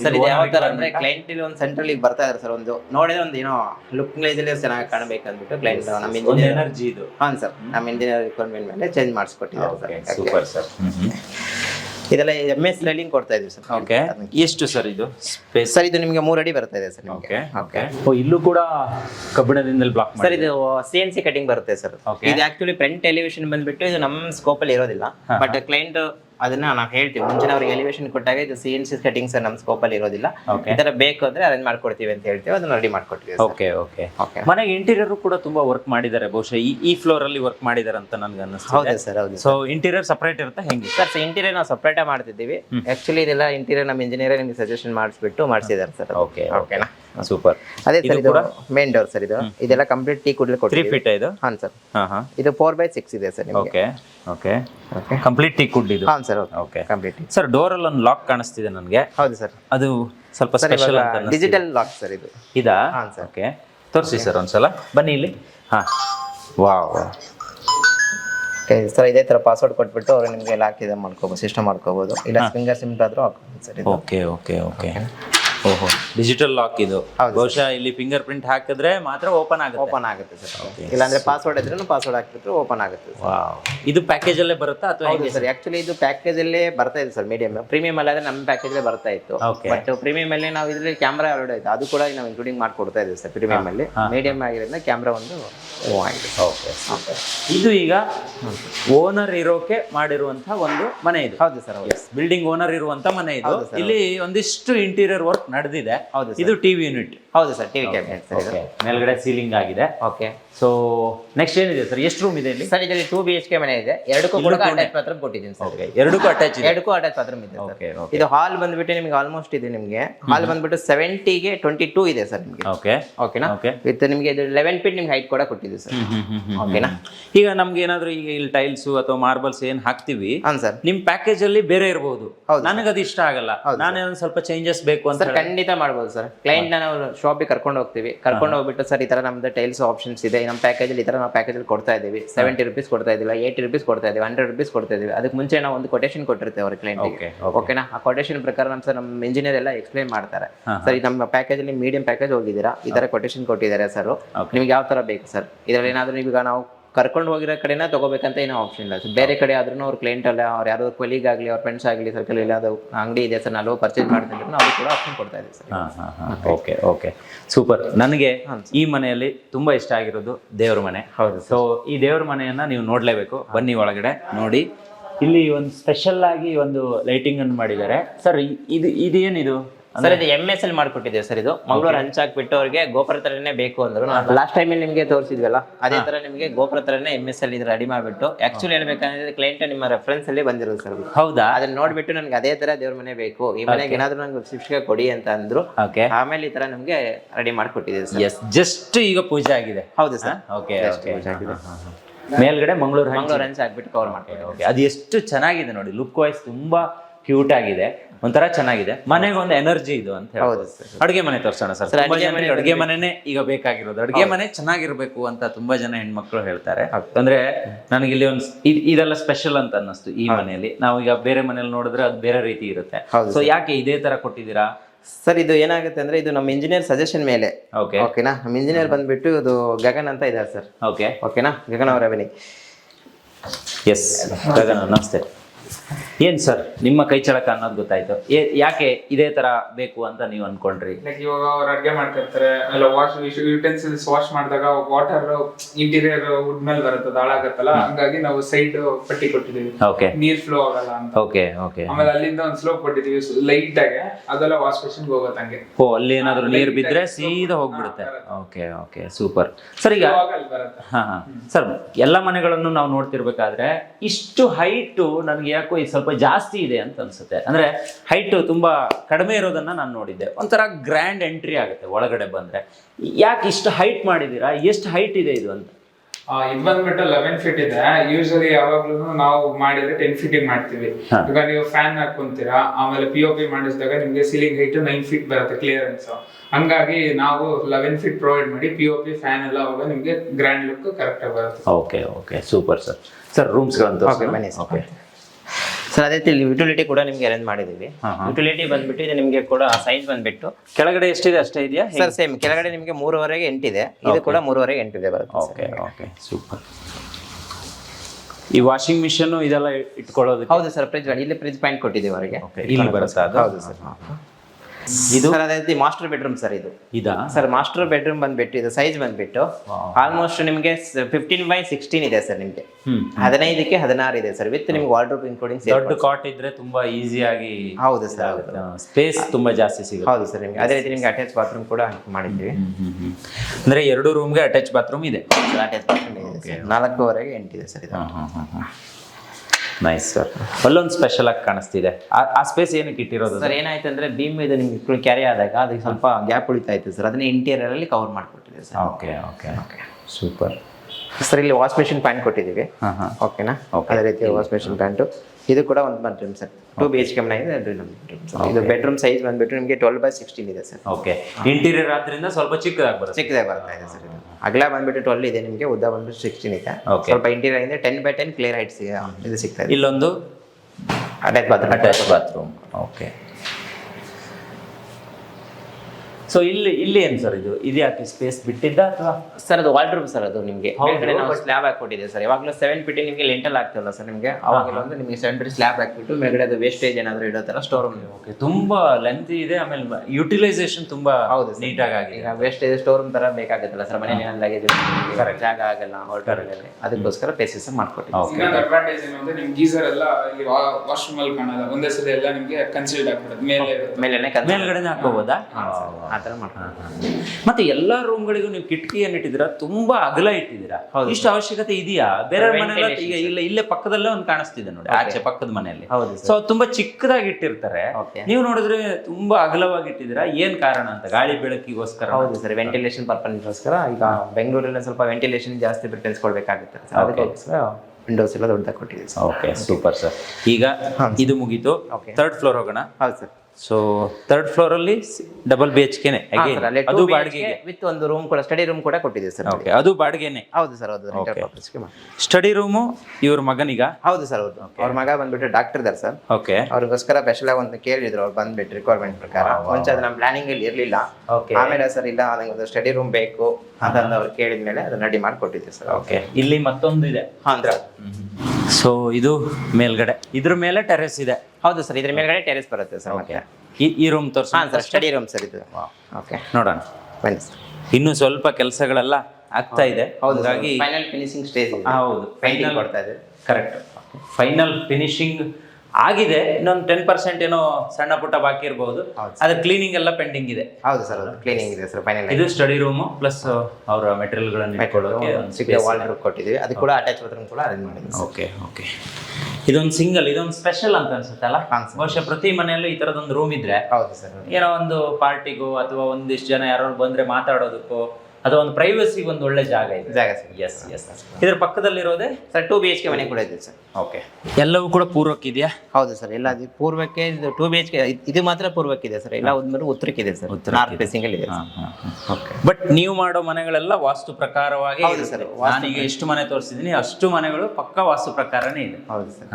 ಸರ್ ಇದು ಯಾವ ತರ ಅಂದ್ರೆ ಕ್ಲೈಂಟ್ ಇಲ್ಲಿ ಒಂದು ಸೆಂಟ್ರಲ್ ಈಗ ಬರ್ತಾ ಇದಾರೆ ಸರ್ ಒಂದು ನೋಡಿದ್ರೆ ಒಂದು ಏನೋ ಲುಕ್ ಅಲ್ಲಿ ಚೆನ್ನಾಗಿ ಕಾಣಬೇಕು ಅಂದ್ಬಿಟ್ಟು ಕ್ಲೈಂಟ್ ನಮ್ಮ ಇಂಜಿನಿಯರ್ ಎನರ್ಜಿ ಇದು. ಹಾಂ ಸರ್ ನಮ್ಮ ಇಂಜಿನಿಯರ್ ರಿಕ್ವೈರ್ಮೆಂಟ್ ಮೇಲೆ ಚೇಂಜ್ ಮಾಡಿಸ್ಕೊಟ್ಟಿದ್ದಾರೆ ಸರ್. ಸೂಪರ್ ಸರ್ ಇದೆಲ್ಲ ಎಂ ಎಸ್ ರೈಲಿಂಗ್ ಕೊಡ್ತಾ ಇದೀವಿ ಸರ್. ಓಕೆ ಎಷ್ಟು ಸರ್ ಇದು? ಸ್ಪೇಸ್ ಸರ್ ಇದು ನಿಮಗೆ ಮೂರು ಅಡಿ ಬರ್ತಾ ಇದೆ ಸರ್ ಓಕೆ. ಓಕೆ ಓ ಇಲ್ಲೂ ಕೂಡ ಕಬ್ಬಿಣದಿಂದ ಬ್ಲಾಕ್ ಸರ್ ಇದು ಸಿ ಎನ್ ಸಿ ಕಟಿಂಗ್ ಬರುತ್ತೆ ಸರ್. ಇದು ಆಕ್ಚುಲಿ ಫ್ರಂಟ್ ಎಲಿವೇಶನ್ ಬಂದ್ಬಿಟ್ಟು ಇದು ನಮ್ಮ ಸ್ಕೋಪ್ ಅಲ್ಲಿ ಇರೋದಿಲ್ಲ. ಬಟ್ ಕ್ಲೈಂಟ್ ಅದನ್ನ ನಾವು ಹೇಳ್ತೀವಿ ಮುಂಚೆ ಅವ್ರಿಗೆ ಎಲಿವೇಶನ್ ಕೊಟ್ಟಾಗ ಇದು C N C cutting sir ನಮ್ಮ ಸ್ಕೋಪ್ ಅಲ್ಲಿ ಇರೋದಿಲ್ಲ. ಈ ತರ ಬೇಕು ಅಂದ್ರೆ ಅರೇಂಜ್ ಮಾಡ್ಕೊಡ್ತೀವಿ ಅಂತ ಹೇಳ್ತೀವಿ. ಅದನ್ನ ರೆಡಿ ಮಾಡ್ಕೊಡ್ತೀವಿ ಓಕೆ ಓಕೆ ಓಕೆ ಮನೆ ಇಂಟೀರಿಯರ್ ಕೂಡ ತುಂಬಾ ವರ್ಕ್ ಮಾಡಿದ್ದಾರೆ. ಬಹುಶಃ ಈ ಈ ಫ್ಲೋರ್ ಅಲ್ಲಿ ವರ್ಕ್ ಮಾಡಿದ್ದಾರೆ ಅಂತ ನನ್ಗೆ ಅನ್ನಿಸ್ತು ಹೌದು ಸರ್ ಹೌದು ಸೊ ಇಂಟೀರಿಯರ್ ಸಪರೇಟ್ ಇರುತ್ತೆ? ಹೆಂಗೆ? ಸರ್ ಇಂಟೀರಿಯರ್ ನಾವು ಸಪ್ರೇಟ್ ಮಾಡ್ತಿದ್ದೀವಿ. ಆಕ್ಚುಲಿ ಇದೆಲ್ಲ ಇಂಟೀರಿಯರ್ ನಮ್ಮ ಇಂಜಿನಿಯರ್ ನಿಮಗೆ ಸಜೆಷನ್ ಮಾಡಿಸ್ಬಿಟ್ಟು ಮಾಡಿಸಿದ್ದಾರೆ ಸರ್. ಓಕೆ ಓಕೆನಾ ಸೂಪರ್ ಅದೇ ಸರ್ ಇದು ಮೇನ್ ಡೋರ್ ಸರ್ ಇದು. ಇದೆಲ್ಲ ಕಂಪ್ಲೀಟ್ ಟೀ ಕುಡ್ಲಿ ತ್ರೀ ಕೊಡ್ತೀವಿ ಫೀಟ್ ಇದು? ಹಾಂ ಸರ್. ಹಾ ಹಾ. ಇದು ಫೋರ್ ಬೈ ಸಿಕ್ಸ್ ಇದೆ ಸರ್ ನಿಮಗೆ. Okay okay okay complete teak wood ಇದು? ಹಾಂ sir okay. Complete sir door ಅಲ್ಲಿ ಒಂದು ಲಾಕ್ ಕಾಣಿಸ್ತಿದೆ ನನಗೆ. ಹೌದು ಸರ್. ಅದು ಸ್ವಲ್ಪ ಸ್ಪೆಷಲ್ ಅಂತ ಡಿಜಿಟಲ್ ಲಾಕ್ ಸರ್ ಇದು. ಇದಾ? ಹಾಂ ಸರ್. ಓಕೆ ತೋರಿಸಿ ಸರ್ ಒಂದ್ಸಲ. ಬನ್ನಿ ಇಲ್ಲಿ. ಹಾ. ವಾವ್ ಸರ್ ಇದೇ ಥರ ಪಾಸ್ವರ್ಡ್ ಕೊಟ್ಬಿಟ್ಟು ಅವ್ರು ನಿಮಗೆ ಲಾಕ್ ಇದೆ ಮಾಡ್ಕೋಬೋದು ಸಿಸ್ಟಮ್ ಮಾಡ್ಕೋಬೋದು. ಇಲ್ಲ ಫಿಂಗರ್ ಸಿಮ್ ಆದರೂ ಹಾಕೋಬೋದು ಸರ್ ಓಕೆ ಓಕೆ ಓಕೆ ಓಹೋ. ಡಿಜಿಟಲ್ ಲಾಕ್ ಇದು. ಬಹುಶಃ ಇಲ್ಲಿ ಫಿಂಗರ್ ಪ್ರಿಂಟ್ ಹಾಕಿದ್ರೆ ಮಾತ್ರ ಓಪನ್ ಆಗುತ್ತೆ. ಓಪನ್ ಆಗುತ್ತೆ ಸರ್. ಇಲ್ಲಾಂದ್ರೆ ಪಾಸ್ವರ್ಡ್ ಇದ್ರೂ ಪಾಸ್ವರ್ಡ್ ಹಾಕಿಬಿಟ್ರೆ ಓಪನ್ ಆಗುತ್ತೆ ಇದು ಪ್ಯಾಕೇಜ್ ಅಲ್ಲೇ ಬರುತ್ತಾ ಅಥವಾ ಹೇಗೆ ಸರ್. ಆಕ್ಚುಲಿ ಇದು ಪ್ಯಾಕೇಜ್ ಅಲ್ಲೇ ಬರ್ತಾ ಇದೆ ಸರ್ ಮೀಡಿಯಂ ಪ್ರೀಮಿಯಂ ಅಲ್ಲಾದ್ರೆ ನಮ್ಮ ಪ್ಯಾಕೇಜ್ ಅಲ್ಲೇ ಬರ್ತಾ ಇತ್ತು. ಬಟ್ ಪ್ರೀಮಿಯಂ ಅಲ್ಲಿ ನಾವು ಇದ್ರಲ್ಲಿ ಕ್ಯಾಮ್ರಾ ಎರಡು ಆಯ್ತು. ಅದು ಕೂಡ ನಾವು ಇನ್ಕ್ಲೂಡಿಂಗ್ ಮಾಡ್ಕೊಡ್ತಾ ಇದ್ದೀವಿ ಸರ್ ಪ್ರೀಮಿಯಂ ಅಲ್ಲಿ. ಮೀಡಿಯಂ ಆಗಿರೋದ್ರಿಂದ ಕ್ಯಾಮ್ರಾ ಒಂದು ಆಗಿದೆ ಓಕೆ ಇದು ಈಗ ಓನರ್ ಇರೋಕೆ ಮಾಡಿರುವಂತಹ ಒಂದು ಮನೆ ಇದು. ಹೌದು ಸರ್ ಬಿಲ್ಡಿಂಗ್ ಓನರ್ ಇರುವಂತ ಮನೆ ಇದು. ಇಲ್ಲಿ ಒಂದಿಷ್ಟು ಇಂಟೀರಿಯರ್ ವರ್ಕ್ ನಡೆದಿದೆ. ಹೌದು ಇದು ಟಿವಿ ಯೂನಿಟ್. ಹೌದು ಸರ್ ಟಿವಿ ಕ್ಯಾಬಿನೆಟ್ ಸರ್ ಇದು. ಓಕೆ ಮೇಲ್ಗಡೆ ಸೀಲಿಂಗ್ ಆಗಿದೆ. ಓಕೆ ಸೊ ನೆಕ್ಸ್ಟ್ ಏನಿದೆ ಸರ್? ಎಷ್ಟು ರೂಮ್ ಇದೆ ಇಲ್ಲಿ? ಸರ್ ಇದರಲ್ಲಿ ಟೂ ಬಿ ಎಚ್ ಕೆ ಮನೆ ಇದೆ. ಎರಡಕ್ಕೂ ಕೂಡ ಅಟ್ಯಾಚ್ ಬಾತ್ರೂಮ್ ಕೊಟ್ಟಿದ್ದೀನಿ ಸರ್. ಓಕೆ ಎರಡಕ್ಕೂ ಅಟ್ಯಾಚ್ ಇದೆ. ಎರಡಕ್ಕೂ ಅಟ್ಯಾಚ್ ಬಾತ್ರೂಮ್ ಇದೆ ಸರ್. ಓಕೆ ಓಕೆ ಇದು ಹಾಲ್ ಬಂದ್ಬಿಟ್ಟು ನಿಮ್ಗೆ ಆಲ್ಮೋಸ್ಟ್ ಇದೆ ನಿಮಗೆ. ಹಾಲ್ ಬಂದ್ಬಿಟ್ಟು ಸೆವೆಂಟಿಗೆ ಟ್ವೆಂಟಿ ಟೂ ಇದೆ ಸರ್ ನಿಮಗೆ. ಓಕೆ ಓಕೆನಾ ಓಕೆ ವಿತ್ ನಿಮಗೆ ಇದು ಲೆವೆನ್ ಫೀಟ್ ನಿಮ್ಗೆ ಹೈಟ್ ಕೂಡ ಕೊಟ್ಟಿದೆ ಸರ್. ಓಕೆನಾ ಈಗ ನಮ್ಗೆ ಏನಾದ್ರು ಈಗ ಇಲ್ಲಿ ಟೈಲ್ಸ್ ಅಥವಾ ಮಾರ್ಬಲ್ಸ್ ಏನ್ ಹಾಕ್ತಿವಿ ಹಾಂ ಸರ್. ನಿಮ್ ಪ್ಯಾಕೇಜ್ ಅಲ್ಲಿ ಬೇರೆ ಇರಬಹುದು ಹೌದು ನನಗೆ ಅದು ಇಷ್ಟ ಆಗಲ್ಲ. ನಾನು ಸ್ವಲ್ಪ ಚೇಂಜಸ್ ಬೇಕು ಅಂತ ಸರ್ ಖಂಡಿತ ಮಾಡ್ಬೋದು ಸರ್. ಕ್ಲೈಂಟ್ ನಾವು ಶಾಪಿಗೆ ಕರ್ಕೊಂಡು ಹೋಗ್ತೀವಿ. ಕರ್ಕೊಂಡು ಹೋಗ್ಬಿಟ್ಟು ಸರ್ ಈ ತರ ನಮ್ದು ಟೈಲ್ಸ್ ಆಪ್ಷನ್ಸ್ ಇದೆ. ನಮ್ಮ ಪ್ಯಾಕೇಜ್ ಈ ತರ ನಾವು ಪ್ಯಾಕೇಜ್ ಅಲ್ಲಿ ಕೊಡ್ತಾ ಇದೀವಿ ಸೆವೆಂಟಿ ರುಪೀಸ್ ಕೊಡ್ತಾ ಇದೀವಿ ಏಯ್ಟಿ ರುಪೀಸ್ ಕೊಡ್ತಾ ಇದೀವಿ ಹಂಡ್ರೆಡ್ ರುಪೀಸ್ ಕೊಡ್ತಾ ಇದೀವಿ ಅದಕ್ಕೆ ಮುಂಚೆ ನಾವು ಒಂದು ಕೊಟೇಶನ್ ಕೊಟ್ಟಿರ್ತೇವೆ ಅವ್ರ ಕ್ಲೈಂಟ್ Okay, ಓಕೆನಾ ಆ ಕೊಟೇಶನ್ ಪ್ರಕಾರ ನಮ್ಮ ಸರ್ ನಮ್ಮ ಇಂಜಿನಿಯರ್ ಎಲ್ಲ ಎಕ್ಸ್ಪ್ಲೈನ್ ಮಾಡ್ತಾರೆ. ಸರ್ ನಮ್ಮ ಪ್ಯಾಕೇಜ್ ಅಲ್ಲಿ ಮೀಡಿಯಂ ಪ್ಯಾಕೇಜ್ ಹೋಗಿದ್ದೀರಾ? ಈ ತರ ಕೊಟೇಶನ್ ಕೊಟ್ಟಿದ್ದಾರೆ ಸರ್. ನಿಮ್ಗೆ ಯಾವ ತರ ಬೇಕು ಸರ್? ಇದರಲ್ಲಿ ಏನಾದ್ರು ಈಗ ನಾವು ಕರ್ಕೊಂಡು ಹೋಗಿರೋ ಕಡೆನ ತಗೋಬೇಕಂತ ಏನೋ ಆಪ್ಷನ್ ಇಲ್ಲ. ಸರ್ ಬೇರೆ ಕಡೆ ಆದ್ರೂ ಅವ್ರ ಕ್ಲೈಂಟ್ ಅಲ್ಲ ಅವ್ರು ಯಾರೋ ಕೊಲೀಗ್ ಆಗಲಿ ಅವ್ರ ಫ್ರೆಂಡ್ಸ್ ಆಗಲಿ ಸರ್ಕಲ್ ಇಲ್ಲ ಅದು ಅಂಗಡಿ ಇದೆ ಸರ್ ನಾವು ಪರ್ಚೇಸ್ ಮಾಡ್ತೀನಿ ನಾವು ಕೂಡ ಆಪ್ಷನ್ ಕೊಡ್ತಾ ಇದ್ದೀವಿ ಸರ್. ಓಕೆ ಓಕೆ ಸೂಪರ್ ನನಗೆ ಈ ಮನೆಯಲ್ಲಿ ತುಂಬ ಇಷ್ಟ ಆಗಿರೋದು ದೇವ್ರ ಮನೆ. ಹೌದು ಸೊ ಈ ದೇವ್ರ ಮನೆಯನ್ನ ನೀವು ನೋಡ್ಲೇಬೇಕು. ಬನ್ನಿ ಒಳಗಡೆ ನೋಡಿ. ಇಲ್ಲಿ ಒಂದು ಸ್ಪೆಷಲ್ ಆಗಿ ಒಂದು ಲೈಟಿಂಗ್ ಅನ್ನು ಮಾಡಿದ್ದಾರೆ. ಸರ್ ಇದು ಇದೇನಿದು ಸರ್ ಇದು ಎಂ ಎಸ್ ಎಲ್ ಮಾಡ್ಕೊಟ್ಟಿದ್ದೇವೆ ಸರ್ ಇದು. ಮಂಗಳೂರು ಹಂಚಾಕ್ಬಿಟ್ಟು ಅವ್ರಿಗೆ ಗೋಪುರ ತರನೇ ಬೇಕು ಅಂದ್ರು. ಲಾಸ್ಟ್ ಟೈಮ್ ನಿಮಗೆ ತೋರಿಸಿದ್ವಲ್ಲ? ಅದೇ ತರ ನಿಮಗೆ ಗೋಪುರ ತರನೇ ಎಂ ಎಸ್ ಎಲ್ ಇದು ರೆಡಿ ಮಾಡ್ಬಿಟ್ಟು. ಆಕ್ಚುಲಿ ಹೇಳ್ಬೇಕಂದ್ರೆ ಕ್ಲೈಂಟ್ ನಿಮ್ಮ ರೆಫರೆನ್ಸ್ ಅಲ್ಲಿ ಬಂದಿರೋದು ಸರ್ ಹೌದಾ? ಅದನ್ನ ನೋಡ್ಬಿಟ್ಟು ನನ್ಗೆ ಅದೇ ತರ ದೇವ್ರ ಮನೆ ಬೇಕು. ಈ ಮನೆಗೆ ಏನಾದ್ರು ನಂಗೆ ಶಿಕ್ಷಕ ಕೊಡಿ ಅಂತ ಅಂದ್ರು. ಓಕೆ ಆಮೇಲೆ ಈ ತರ ನಮ್ಗೆ ರೆಡಿ ಮಾಡ್ಕೊಟ್ಟಿದ್ದೀವಿ ಸರ್ ಎಸ್ ಜಸ್ಟ್ ಈಗ ಪೂಜೆ ಆಗಿದೆ. ಹೌದು ಸರ್ ಓಕೆ ಮೇಲ್ಗಡೆ ಮಂಗಳೂರು ಮಂಗಳೂರು ಹಂಚ್ ಹಾಕ್ಬಿಟ್ಟು ಕವರ್ ಮಾಡ್ಕೊಂಡು ಓಕೆ ಅದು ಎಷ್ಟು ಚೆನ್ನಾಗಿದೆ ನೋಡಿ. ಲುಕ್ ವೈಸ್ ತುಂಬಾ ಕ್ಯೂಟ್ ಆಗಿದೆ. ಒಂಥರ ಚೆನ್ನಾಗಿದೆ. ಮನೆಗೆ ಒಂದು ಎನರ್ಜಿ ಇದು ಅಂತ ಹೌದು. ಹೇಳ್ಬೋದು ಅಡುಗೆ ಮನೆ ತೋರಿಸೋಣ ಸರ್. ತುಂಬಾ ಜನ ಅಡುಗೆ ಮನೆನೇ ಈಗ ಬೇಕಾಗಿರೋದು. ಅಡುಗೆ ಮನೆ ಚೆನ್ನಾಗಿರ್ಬೇಕು ಅಂತ ತುಂಬಾ ಜನ ಹೆಣ್ಮಕ್ಳು ಹೇಳ್ತಾರೆ. ಅಂದ್ರೆ ನನಗೆ ಇಲ್ಲಿ ಒಂದು ಇದೆಲ್ಲ ಸ್ಪೆಷಲ್ ಅಂತ ಅನ್ನಿಸ್ತು ಈ ಮನೆಯಲ್ಲಿ. ನಾವು ಈಗ ಬೇರೆ ಮನೇಲಿ ನೋಡಿದ್ರೆ ಅದು ಬೇರೆ ರೀತಿ ಇರುತ್ತೆ. ಸೊ ಯಾಕೆ ಇದೇ ತರ ಕೊಟ್ಟಿದ್ದೀರಾ? ಸರ್ ಇದು ಏನಾಗುತ್ತೆ ಅಂದ್ರೆ ಇದು ನಮ್ಮ ಇಂಜಿನಿಯರ್ ಸಜೆಷನ್ ಮೇಲೆ. ಓಕೆ ಓಕೆನಾ? ನಮ್ಮ ಇಂಜಿನಿಯರ್ ಬಂದ್ಬಿಟ್ಟು ಇದು ಗಗನ್ ಅಂತ ಇದ್ದಾರೆ ಸರ್. ಓಕೆ ಓಕೆನಾ? ಗಗನ್ ಅವರ ಬನ್ನಿ ಎಸ್ ಗಗನ ನಮಸ್ತೆ. ಏನ್ ಸರ್? ನಿಮ್ಮ ಕೈ ಚಳಕ ಅನ್ನೋದು ಗೊತ್ತಾಯ್ತು. ಏ- ಯಾಕೆ ಇದೇ ತರ ಬೇಕು ಅಂತ ನೀವು ಅನ್ಕೊಂಡ್ರಿ? ಲೈಕ್ ಇವಾಗ ಅವ್ರು ಅಡ್ಗೆ ಮಾಡ್ತಿರ್ತಾರೆ ಅಲ್ಲ ವಾಶ್ ಯುಟೆನ್ಸಿಲ್ಸ್ ವಾಶ್ ಮಾಡಿದಾಗ ವಾಟರ್ ಇಂಟೀರಿಯರ್ ವುಡ್ ಮೇಲೆ ಬರುತ್ತೆ ಹಾಳಾಗತ್ತಲ್ಲ ಹಂಗಾಗಿ ನಾವು ಸೈಡ್ ಪಟ್ಟಿ ಕೊಟ್ಟಿದ್ದೀವಿ. ಓಕೆ ನೀರ್ ಫ್ಲೋ ಆಗಲ್ಲ ಅಂತ. ಓಕೆ ಓಕೆ ಆಮೇಲೆ ಅಲ್ಲಿಂದ ಒಂದು ಸ್ಲೋಪ್ ಕೊಟ್ಟಿದ್ದೀವಿ ಲೈಟ್ ಆಗಿ ಅದೆಲ್ಲ ವಾಶ್ ಮೆಷಿನ್ಗೆ ಹೋಗುತ್ತೆ ಹಂಗೆ. ಓ ಅಲ್ಲಿ ಏನಾದ್ರು ನೀರು ಬಿದ್ರೆ ಸೀದಾ ಹೋಗ್ಬಿಡುತ್ತೆ. ಓಕೆ ಓಕೆ ಸೂಪರ್ ಸರ್ ಈಗ ಇವಾಗ ಅಲ್ಲಿ ಬರುತ್ತೆ. ಹಾ ಹಾ. ಸರ್ ಎಲ್ಲ ಮನೆಗಳನ್ನು ನಾವು ನೋಡ್ತಿರ್ಬೇಕಾದ್ರೆ ಇಷ್ಟು ಹೈಟ್ ನನಗೆ ಯಾಕೋ ಇದು ಸ್ವಲ್ಪ ಜಾಸ್ತಿ ಇದೆ ಅಂತ ಅನ್ಸುತ್ತೆ. ಅಂದ್ರೆ ಹೈಟ್ ತುಂಬಾ ಕಡಿಮೆ ಇರೋದನ್ನ ನಾನು ನೋಡಿದ್ದೆ. ಒಂಥರ ಗ್ರ್ಯಾಂಡ್ ಎಂಟ್ರಿ ಆಗುತ್ತೆ ಒಳಗಡೆ ಬಂದ್ರೆ. ಯಾಕೆ ಇಷ್ಟು ಹೈಟ್ ಮಾಡಿದೀರಾ? ಎಷ್ಟು ಹೈಟ್ ಇದೆ ಇದು ಅಂತ? ಇದು ಇದ್ ಬಂದ್ಬಿಟ್ಟು ಲೆವೆನ್ ಫೀಟ್ ಇದೆ. ಯೂಶಲಿ ಯಾವಾಗ್ಲೂ ನಾವು ಮಾಡಿದ್ರೆ ಟೆನ್ ಫೀಟ್ ಮಾಡ್ತೀವಿ. ಈಗ ನೀವು ಫ್ಯಾನ್ ಹಾಕೊಂತೀರಾ ಆಮೇಲೆ ಪಿ ಒ ಪಿ ಮಾಡಿಸಿದಾಗ ನಿಮ್ಗೆ ಸೀಲಿಂಗ್ ಹೈಟ್ ನೈನ್ ಫೀಟ್ ಬರುತ್ತೆ ಕ್ಲಿಯರೆನ್ಸ್ ಹಂಗಾಗಿ ನಾವು ಲೆವೆನ್ ಫೀಟ್ ಪ್ರೊವೈಡ್ ಮಾಡಿ ಪಿ ಒ ಪಿ ಫ್ಯಾನ್ ಎಲ್ಲ ಅವಾಗ ನಿಮ್ಗೆ ಗ್ರ್ಯಾಂಡ್ ಲುಕ್ ಕರೆಕ್ಟ್ ಆಗಿ ಬರುತ್ತೆ. Okay okay super sir sir ಬನ್ನಿ ಓಕೆ ಸರ್ ಅದೇ ರೀತಿ ಯುಟಿಲಿಟಿ ಕೂಡ ನಿಮ್ಗೆ ಅರೇಂಜ್ ಮಾಡಿದೀವಿ ಯುಟಿಲಿಟಿ ಬಂದ್ಬಿಟ್ಟು ಇದು ನಿಮ್ಗೆ ಕೂಡ ಸೈಜ್ ಬಂದ್ಬಿಟ್ಟು ಕೆಳಗಡೆ ಎಷ್ಟಿದೆ ಅಷ್ಟೇ ಇದೆಯಾ? ಸರ್ ಸೇಮ್ ಕೆಳಗಡೆ ನಿಮ್ಗೆ ಮೂರುವರೆಗೆ ಎಂಟಿದೆ. ಇದು ಕೂಡ ಮೂರುವರೆಗೆ ಎಂಟಿದೆ ಬರುತ್ತೆ. ಓಕೆ ಓಕೆ ಸೂಪರ್ ಈ ವಾಷಿಂಗ್ ಮಿಷನ್ ಇದೆಲ್ಲ ಇಟ್ಕೊಳ್ಳೋದು ಹೌದು ಸರ್ ಫ್ರಿಜ್ ಇಲ್ಲಿ ಫ್ರಿಜ್ ಪಾಯಿಂಟ್ ಕೊಟ್ಟಿದ್ದೀವಿ ಅವರಿಗೆ ಇಲ್ಲಿ ಬರುತ್ತೆ ಅದು? ಹೌದು ಸರ್ ಇದು? ಸರ್ ಅದೇ ರೀತಿ ಮಾಸ್ಟರ್ ಬೆಡ್ರೂಮ್ ಸರ್ ಇದು. ಇದಾ? ಸರ್ ಮಾಸ್ಟರ್ ಬೆಡ್ರೂಮ್ ಬಂದ್ಬಿಟ್ಟು ಇದು ಸೈಜ್ ಬಂದ್ಬಿಟ್ಟು ಆಲ್ಮೋಸ್ಟ್ ನಿಮಗೆ ಫಿಫ್ಟೀನ್ ಬೈ ಸಿಕ್ಸ್ಟೀನ್ ಇದೆ ಸರ್ ನಿಮಗೆ. ಹದಿನೈದಕ್ಕೆ ಹದಿನಾರು ಇದೆ ಸರ್ ವಿತ್ ನಿಮ್ಗೆ ವಾರ್ಡ್ರೋಬ್ ಇನ್ಕ್ಲೂಡಿಂಗ್ ದೊಡ್ಡ ಕಾಟ್ ಇದ್ರೆ ತುಂಬಾ ಈಸಿಯಾಗಿ ಹೌದು ಸರ್ ಹೌದು. ಸ್ಪೇಸ್ ತುಂಬಾ ಜಾಸ್ತಿ ಸಿಗುತ್ತೆ. ಹೌದು ಸರ್ ನಿಮ್ಗೆ ಅದೇ ರೀತಿ ನಿಮ್ಗೆ ಅಟ್ಯಾಚ್ ಬಾತ್ರೂಮ್ ಕೂಡ ಮಾಡಿದ್ದೀವಿ. ಅಂದ್ರೆ ಎರಡು ರೂಮ್ಗೆ ಅಟ್ಯಾಚ್ ಬಾತ್ರೂಮ್ ಇದೆ? ಅಟ್ಯಾಚ್ ಬಾತ್ರೂಮ್ ಇದೆ ನಾಲ್ಕೂವರೆಗೆ ಎಂಟಿದೆ ಸರ್ ಇದು. ನೈಸ್ ಸರ್ ಅಲ್ಲೊಂದು ಸ್ಪೆಷಲ್ ಆಗಿ ಕಾಣಿಸ್ತಿದೆ. ಆ- ಆ ಸ್ಪೇಸ್ ಏನಕ್ಕೆ ಇಟ್ಟಿರೋದು? ಸರ್ ಏನಾಯ್ತು ಅಂದ್ರೆ ಬೀಮ್ ಇದು ನಿಮ್ಗೆ ಕ್ಯಾರಿ ಆದಾಗ ಅದಕ್ಕೆ ಸ್ವಲ್ಪ ಗ್ಯಾಪ್ ಉಳಿತಾ ಇತ್ತು ಸರ್ ಅದನ್ನ ಇಂಟೀರಿಯರ್ ಅಲ್ಲಿ cover ಮಾಡ್ಕೊಟ್ಟಿದೆ sir okay okay okay super sir ಇಲ್ಲಿ ವಾಶ್ ಮೆಷಿನ್ ಪ್ಯಾಂಟ್ ಕೊಟ್ಟಿದ್ದೀವಿ. ಹಾಂ ಹಾಂ. ಓಕೆನಾ ಓಕೆ ಅದೇ ರೀತಿ ವಾಶ್ ಮೆಷಿನ್ ಪ್ಯಾಂಟು ಇದು ಕೂಡ ಒಂದು bedroom sir two B H K ಮನೆ ಇದೆ ಅದು ನಮ್ಮ ಇದು ಬೆಡ್ರೂಮ್ ಸೈಜ್ ಬಂದ್ಬಿಟ್ಟು ನಿಮಗೆ ಟ್ವೆಲ್ ಬೈ ಸಿಕ್ಸ್ಟೀನ್ ಇದೆ ಸರ್ ಓಕೆ ಇಂಟೀರಿಯರ್ ಆದ್ರಿಂದ ಸ್ವಲ್ಪ ಚಿಕ್ಕದಾಗಿ ಬರುತ್ತೆ. ಚಿಕ್ಕದಾಗಿ ಬರ್ತಾ ಇದೆ ಸರ್ ಇದು. ಅಗಲ ಬಂದ್ಬಿಟ್ಟು ಟ್ವೆಲ್ ಇದೆ ನಿಮಗೆ ಉದ್ದ ಬಂದ್ಬಿಟ್ಟು ಸಿಕ್ಸ್ಟೀನ್ ಇದೆ. ಸ್ವಲ್ಪ ಇಂಟೀರಿಯರ್ ಇದೆ ten by ten clear heights ಇದು. ಸಿಗ್ತದೆ ಇಲ್ಲೊಂದು attach bathroom attach bathroom okay so ಇಲ್ಲಿ ಇಲ್ಲಿ ಏನು ಸರ್ ಇದು? ಇದು ಯಾಕೆ ಸ್ಪೇಸ್ ಬಿಟ್ಟಿದ್ದ ಅಥವಾ? ಸರ್ ಅದು ವಾಲ್ಡ್ರೂಮ್ ಸರ್ ಅದು ನಿಮಗೆ. ಮೇಲ್ಗಡೆ ನಾವು ಸ್ಲ್ಯಾಬ್ ಹಾಕೊಟ್ಟಿದೆ ಸರ್ ಯಾವಾಗಲೂ ಸೆವೆನ್ ಫೀಟ್ ನಿಮಗೆ ಲೆಂಟಲ್ ಆಗ್ತಿಲ್ಲ ಸರ್ ನಿಮಗೆ? ಅವಾಗೆಲ್ಲ ಒಂದು ನಿಮಗೆ ಸೆವೆನ್ ಫೀಟ್ ಸ್ಲ್ಯಾಬ್ ಹಾಕ್ಬಿಟ್ಟು ಮೇಲ್ಗಡೆ ಅದು ವೇಸ್ಟೇಜ್ ಏನಾದರೂ ಇಡೋ ಥರ ಸ್ಟೋರ್ ರೂಮ್ ಓಕೆ ತುಂಬಾ ಲೆಂತ್ ಇದೆ ಆಮೇಲೆ ಯುಟಿಲೈಸೇಷನ್ ತುಂಬಾ ಹೌದು. ನೀಟಾಗಿ ಆಗಿದೆ. ಈಗ ವೇಸ್ಟೇಜ್ ಸ್ಟೋರ್ ರೂಮ್ ಥರ ಬೇಕಾಗುತ್ತಲ್ಲ ಸರ್ ಮನೇಲಿ ಏನಾದ್ರು ಲಗೇಜ್ ಜಾಗ ಆಗಲ್ಲ ಹೋಟೆಲಲ್ಲಿ ಅದಕ್ಕೋಸ್ಕರ ಪ್ಲೇಸಸ್ ಮಾಡ್ಕೊಟ್ಟಿದ್ದೀವಿ. ಇನ್ನೊಂದು ಅಡ್ವಾಂಟೇಜ್ ಏನು ಅಂದ್ರೆ ನಿಮ್ ಗೀಸರ್ ಎಲ್ಲ ಇಲ್ಲಿ ವಾಶ್ರೂಮಲ್ಲಿ ಕಾಣಲ್ಲ. ಒಂದೇ ಸಲ ಎಲ್ಲ ನಿಮಗೆ ಕನ್ಸಿಲ್ಡ್ ಆಗ್ಬಿಡುತ್ತೆ ಮೇಲೆ ಮೇಲೆ ಮೇಲೆನೆ ಮೇಲ್ಗಡೆನೆ ಹಾಕೋಬೋದಾ ಆ ಥರ ಮಾಡ್ಕೊಂಡು ಮತ್ತೆ ಎಲ್ಲಾ ರೂಮ್ಗಳಿಗೂ ನೀವು ಕಿಟಕಿ ಕಿಟಕಿಯನ್ನು ಇಟ್ಟಿದ್ದೀರಾ ತುಂಬಾ ಅಗಲ ಇಟ್ಟಿದ್ದೀರಾ? ಇಷ್ಟು ಅವಶ್ಯಕತೆ ಇದೆಯಾ? ಬೇರೆ ಮನೆಯಲ್ಲ ಈಗ ಇಲ್ಲ ಇಲ್ಲೇ ಪಕ್ಕದಲ್ಲೇ ಒಂದು ಕಾಣಿಸ್ತಿದೆ ನೋಡಿ ಆಚೆ ಪಕ್ಕದ ಮನೆಯಲ್ಲಿ. ಹೌದು ಸೊ ತುಂಬಾ ಚಿಕ್ಕದಾಗಿ ಇಟ್ಟಿರ್ತಾರೆ. ನೀವು ನೋಡಿದ್ರೆ ತುಂಬಾ ಅಗಲವಾಗಿ ಇಟ್ಟಿದ್ದೀರಾ ಏನ್ ಕಾರಣ ಅಂತ? ಗಾಳಿ ಬೆಳಕಿಗೋಸ್ಕರ ಹೌದು ಸರ್ ವೆಂಟಿಲೇಷನ್ ಪರ್ಪಸ್ಗೋಸ್ಕರ ಈಗ ಬೆಂಗಳೂರಲ್ಲಿ ಸ್ವಲ್ಪ ವೆಂಟಿಲೇಷನ್ ಜಾಸ್ತಿ ಬಿಟ್ಟೆನ್ಸ್ಕೊಳ್ಬೇಕಾಗುತ್ತೆ ಅದಕ್ಕೋಸ್ಕರ ವಿಂಡೋಸ್ ಎಲ್ಲ ದೊಡ್ಡದಾಗಿ ಕೊಟ್ಟಿದ್ದೀವಿ ಓಕೆ ಸೂಪರ್ ಸರ್ ಈಗ ಇದು ಮುಗೀತು. ಥರ್ಡ್ ಫ್ಲೋರ್ ಹೋಗೋಣ. ಹೌದು ಸರ್. ಸೊ ಥರ್ಡ್ ಫ್ಲೋರ್ ಅಲ್ಲಿ ಡಬಲ್ ಬಿ ಎಚ್ ಕೆನೆ ಅದು ಬಾಡಿಗೆ ವಿತ್ ಒಂದು ರೂಮ್ ಕೂಡ ಸ್ಟಡಿ ರೂಮ್ ಕೂಡ ಕೊಟ್ಟಿದ್ದೀವಿ ಸರ್ ಓಕೆ ಅದು ಬಾಡಿಗೆನೆ. ಹೌದು ಸರ್ ಹೌದು ಸ್ಟಡಿ ರೂಮು ಇವ್ರ ಮಗನಿಗ? ಹೌದು ಸರ್ ಹೌದು. ಅವ್ರ ಮಗ ಬಂದ್ಬಿಟ್ಟು ಡಾಕ್ಟರ್ ಇದಾರೆ ಸರ್ ಓಕೆ ಅವ್ರಿಗೋಸ್ಕರ ಸ್ಪೆಷಲ್ ಆಗಿ ಒಂದು ಕೇಳಿದ್ರು ಅವ್ರು ಬಂದ್ಬಿಟ್ಟು ರಿಕ್ವೈರ್ಮೆಂಟ್ ಪ್ರಕಾರ. ಮುಂಚೆ ಅದು ನಮ್ಮ ಪ್ಲಾನಿಂಗ್ ಅಲ್ಲಿ ಇರ್ಲಿಲ್ಲ. ಆಮೇಲೆ ಸರ್ ಇಲ್ಲ ಅದಕ್ಕೆ ಒಂದು ಸ್ಟಡಿ ರೂಮ್ ಬೇಕು ಅಂತ ಅವ್ರು ಕೇಳಿದ್ಮೇಲೆ ಅದನ್ನ ರೆಡಿ ಮಾಡಿ ಕೊಟ್ಟಿದ್ದೀವಿ ಸರ್ ಓಕೆ ಇಲ್ಲಿ ಮತ್ತೊಂದು ಇದೆ. ಹಾಂ ಸೊ ಇದು ಮೇಲ್ಗಡೆ. ಇದ್ರ ಮೇಲೆ ಟೆರೆಸ್ ಇದೆ. ಹೌದು ಸರ್ ಇದ್ರ ಮೇಲ್ಗಡೆ ಟೆರೆಸ್ ಬರುತ್ತೆ ಸರ್ ಮತ್ತೆ. ಈ ಈ ರೂಮ್ ತೋರಿಸ. ಹಾಂ ಸರ್ ಸ್ಟಡಿ ರೂಮ್ ಸರ್ ಇದು. ಓಕೆ ನೋಡೋಣ. ಬನ್ನಿ ಸರ್. ಇನ್ನು ಸ್ವಲ್ಪ ಕೆಲಸಗಳೆಲ್ಲ ಆಗ್ತಾ ಇದೆ. ಹೌದು ಹಾಗಾಗಿ ಫೈನಲ್ ಫಿನಿಶಿಂಗ್ ಸ್ಟೇಜ್ ಹೌದು. ಫೈನಲ್ ಕೊಡ್ತಾ ಇದೆ ಕರೆಕ್ಟ್ ಫೈನಲ್ ಫಿನಿಶಿಂಗ್ ಆಗಿದೆ. ಇನ್ನೊಂದು ಟೆನ್ ಪರ್ಸೆಂಟ್ ಏನೋ ಸಣ್ಣ ಪುಟ್ಟ ಬಾಕಿ ಇರಬಹುದು ಹೌದು. ಅದ್ರ ಕ್ಲೀನಿಂಗ್ ಎಲ್ಲ ಪೆಂಡಿಂಗ್ ಇದೆ. ಹೌದು ಸರ್ ಕ್ಲೀನಿಂಗ್ ಇದೆ ಸರ್ ಫೈನಲ್ ಇದು ಸ್ಟಡಿ ರೂಮ್ ಪ್ಲಸ್ ಅವರ ಮೆಟೀರಿಯಲ್ಗಳನ್ನು ಇಟ್ಕೊಳ್ಳೋಕೆ ವಾಲ್ ರೂಮ್ ಕೊಟ್ಟಿದ್ದೀವಿ. ಅದು ಕೂಡ ಅಟ್ಯಾಚ್ ಬಾತ್ರೂಮ್ ಕೂಡ ಅರೇಂಜ್ ಮಾಡಿದ್ದೀವಿ ಓಕೆ ಓಕೆ ಇದೊಂದು ಸಿಂಗಲ್ ಇದೊಂದು ಸ್ಪೆಷಲ್ ಅಂತ ಅನ್ಸುತ್ತಲ್ಲ ಅಲ್ಲ? sir. ಬಹುಶಃ ಪ್ರತಿ ಮನೆಯಲ್ಲೂ ಈ ತರದೊಂದು ರೂಮ್ ಇದ್ರೆ ಹೌದು ಸರ್ ಏನೋ ಒಂದು ಪಾರ್ಟಿಗೂ ಅಥವಾ ಒಂದಿಷ್ಟು ಜನ ಯಾರೋ ಬಂದ್ರೆ ಮಾತಾಡೋದಕ್ಕೋ ಅಥವಾ ಒಂದು ಪ್ರೈವಸಿ ಒಂದು ಒಳ್ಳೆ ಜಾಗ ಇದೆ. ಜಾಗ ಸರ್. ಎಸ್ ಎಸ್ ಇದ್ರ ಪಕ್ಕದಲ್ಲಿರೋದೇ sir two B H K ಮನೆ ಕೂಡ ಇದೆ ಸರ್. ಓಕೆ ಎಲ್ಲವೂ ಕೂಡ ಪೂರ್ವಕ್ಕಿದೆಯಾ? ಹೌದು ಸರ್ ಎಲ್ಲ ಅದು ಪೂರ್ವಕ್ಕೆ ಇದು ಟೂ ಬಿ ಎಚ್ ಕೆ ಇದು ಮಾತ್ರ ಪೂರ್ವಕ್ಕಿದೆ ಸರ್. ಎಲ್ಲ ಒಂದು ಉತ್ತರಕ್ಕಿದೆ ಸರ್. ನಾರ್ತ್ ಫೇಸಿಂಗ್ ಅಲ್ಲಿ ಇದೆ ಓಕೆ ಬಟ್ ನೀವು ಮಾಡೋ ಮನೆಗಳೆಲ್ಲ ವಾಸ್ತು ಪ್ರಕಾರವಾಗಿ ಹೌದು ಸರ್ ನಾನೀಗ ಎಷ್ಟು ಮನೆ ತೋರಿಸಿದೀನಿ ಅಷ್ಟು ಮನೆಗಳು ಪಕ್ಕ ವಾಸ್ತು ಪ್ರಕಾರನೇ ಇದೆ. ಹೌದು ಸರ್.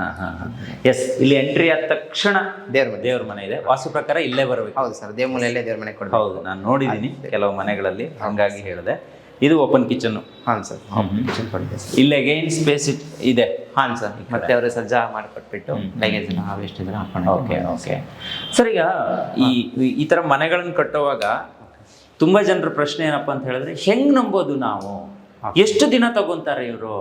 ಎಸ್ ಇಲ್ಲಿ ಎಂಟ್ರಿ ಆದ ತಕ್ಷಣ ದೇವ್ರ ಮನೆ. ದೇವ್ರ ಮನೆ ಇದೆ. ವಾಸ್ತು ಪ್ರಕಾರ ಇಲ್ಲೇ ಬರಬೇಕು. ಹೌದು ಸರ್ ದೇವಮೂಲೆಯಲ್ಲೇ ದೇವ್ರ ಮನೆ ಕೊಡ್ಬೇಕು. ಹೌದು ನಾನು ನೋಡಿದ್ದೀನಿ ಕೆಲವು ಮನೆಗಳಲ್ಲಿ ಹಂಗಾಗಿ ಹೇಳಿದೆ ಇದು ಓಪನ್ ಕಿಚನ್ ಹಾನ್ ಸರ್ ಕಿಚನ್ ಕೊಟ್ಟಿದೆ ಸರ್ ಇಲ್ಲಿ ಅಗೈನ್ ಸ್ಪೇಸ್ ಇದೆ. ಹಾಂ ಸರ್ ಮತ್ತೆ ಅವರೇ ಸಜ್ಜಾ ಮಾಡಿಕೊಟ್ಬಿಟ್ಟು ಲಗೇಜ್ ಇದ್ರೆ ಹಾಕೊಂಡು ಓಕೆ ಓಕೆ ಸರ್ ಈಗ ಈ ಈ- ಈ ತರ ಮನೆಗಳನ್ನು ಕಟ್ಟುವಾಗ ತುಂಬಾ ಜನರ ಪ್ರಶ್ನೆ ಏನಪ್ಪಾ ಅಂತ ಹೇಳಿದ್ರೆ ಹೆಂಗ್ ನಂಬೋದು ನಾವು? ಎಷ್ಟು ದಿನ ತಗೊಂತಾರೆ ಇವರು.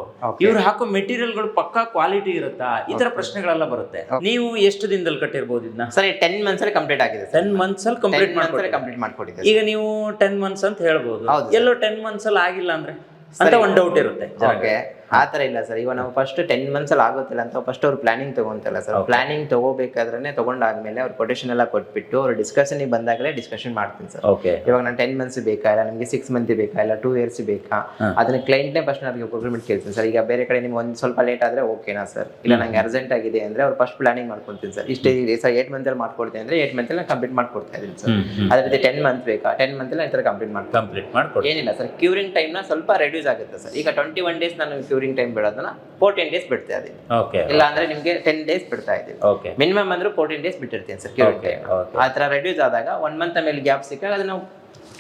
ಇವ್ರು ಹಾಕೋ ಮೆಟೀರಿಯಲ್ಗಳು ಪಕ್ಕಾ ಕ್ವಾಲಿಟಿ ಇರುತ್ತಾ? ಈ ತರ ಪ್ರಶ್ನೆಗಳೆಲ್ಲ ಬರುತ್ತೆ. ನೀವು ಎಷ್ಟು ದಿನದಲ್ಲಿ ಕಟ್ಟಿರ್ಬೋದು ಇದನ್ನ ಸರಿ ಟೆನ್ ಮಂತ್ಸ್ ಅಲ್ಲಿ ಕಂಪ್ಲೀಟ್ ಆಗಿದೆ ಸರ್. ಟೆನ್ ಮಂತ್ಸ್ ಅಲ್ಲಿ ಕಂಪ್ಲೀಟ್ ಮಾಡ್ತಾರೆ ಕಂಪ್ಲೀಟ್ ಈಗ ನೀವು ಟೆನ್ ಮಂತ್ಸ್ ಅಂತ ಹೇಳ್ಬೋದು. ಎಲ್ಲೋ ಟೆನ್ ಮಂತ್ಸ್ ಅಲ್ಲಿ ಆಗಿಲ್ಲ ಅಂದ್ರೆ ಅಂತ ಒಂದ್ ಡೌಟ್ ಇರುತ್ತೆ ಓಕೆ ಆ ತರ ಇಲ್ಲ ಸರ್. ಇವಾಗ ನಾವು ಫಸ್ಟ್ ಟೆನ್ ಮಂತ್ಸ್ ಅಲ್ಲಿ ಆಗುತ್ತಿಲ್ಲ ಅಂತ ಫಸ್ಟ್ ಅವ್ರು ಪ್ಲಾನಿಂಗ್ ತಗೊಂತಲ್ಲ ಸರ್. ಪ್ಲಾನಿಂಗ್ ತಗೋಬೇಕಾದ್ರೆ ತಗೊಂಡಾದ್ಮೇಲೆ ಅವ್ರು ಕೊಟೇಶನ್ ಎಲ್ಲ ಕೊಟ್ಬಿಟ್ಟು ಅವ್ರು ಡಿಸ್ಕಷನ್ ಬಂದಾಗಲೇ ಡಿಸ್ಕಷನ್ ಮಾಡ್ತೀನಿ ಸರ್. ಓಕೆ ಇವಾಗ ನಾನು ಟೆನ್ ಮಂತ್ಸ್ ಬೇಕಾ ಇಲ್ಲ ನಿಮಗೆ ಸಿಕ್ಸ್ ಮಂತ್ ಬೇಕಾ ಇಲ್ಲ ಟೂ ಇಯರ್ಸ್ ಬೇಕಾ ಅದನ್ನ ಕ್ಲೈಂಟ್ನೇ ಫಸ್ಟ್ ನನಗೆ ಅಪ್ರೂವ್ಮೆಂಟ್ ಕೇಳ್ತೀನಿ ಸರ್. ಈಗ ಬೇರೆ ಕಡೆ ನಿಮ್ಗೆ ಒಂದು ಸ್ವಲ್ಪ ಲೇಟ್ ಆದ್ರೆ ಓಕೆನಾ ಸರ್. ಇಲ್ಲ ನಂಗೆ ಅರ್ಜೆಂಟ್ ಆಗಿದೆ ಅಂದ್ರೆ ಅವ್ರು ಫಸ್ಟ್ ಪ್ಲಾನಿಂಗ್ ಮಾಡ್ಕೊತೀನಿ ಸರ್. ಇಷ್ಟೇ ಸರ್. ಏಟ್ ಮಂತ್ ಅಲ್ಲಿ ಮಾಡ್ಕೊಡ್ತೀನಿ ಅಂದ್ರೆ ಏಟ್ ಮಂತ್ ಅಲ್ಲಿ ಕಂಪ್ಲೀಟ್ ಮಾಡ್ಕೊಡ್ತಾ ಇದ್ದೀನಿ ಸರ್. ಅದೇ ರೀತಿ ಟೆನ್ ಮಂತ್ ಬೇಕಾ ಟೆನ್ ಮಂತ್ ಅಲ್ಲಿ ಈ ಕಂಪ್ಲೀಟ್ ಮಾಡ್ತೀನಿ ಕಂಪ್ಲೀಟ್ ಏನಿಲ್ಲ ಸರ್. ಕ್ಯೂರಿಂಗ್ ಟೈಮ್ನ ಸ್ವಲ್ಪ ರೆಡ್ಯೂಸ್ ಆಗುತ್ತೆ ಸರ್. ಈಗ ಟ್ವೆಂಟಿ ಒನ್ ಡೇಸ್ ನಾನು ಕ್ಯೂರಿಂಗ್ ಟೈಮ್ ಬಿಡೋದನ್ನ ಫೋರ್ಟೀನ್ ಡೇಸ್ ಬಿಡ್ತಾ ಇದ್ದೀವಿ ಓಕೆ ಇಲ್ಲ ಅಂದ್ರೆ ನಿಮಗೆ ಟೆನ್ ಡೇಸ್ ಬಿಡ್ತಾ ಇದ್ದೀವಿ ಓಕೆ ಮಿನಿಮಮ್ ಅಂದ್ರೆ ಫೋರ್ಟೀನ್ ಡೇಸ್ ಬಿಟ್ಟಿರ್ತೀನಿ ಸರ್ ಕ್ಯೂರಿಂಗ್ ಟೈಮ್. ಆ ಥರ ರೆಡ್ಯೂಸ್ ಆದಾಗ ಒನ್ ಮಂತ್ ಮೇಲೆ ಗ್ಯಾಪ್ ಸಿಕ್ಕಾಗ ಅದನ್ನ ನಾವು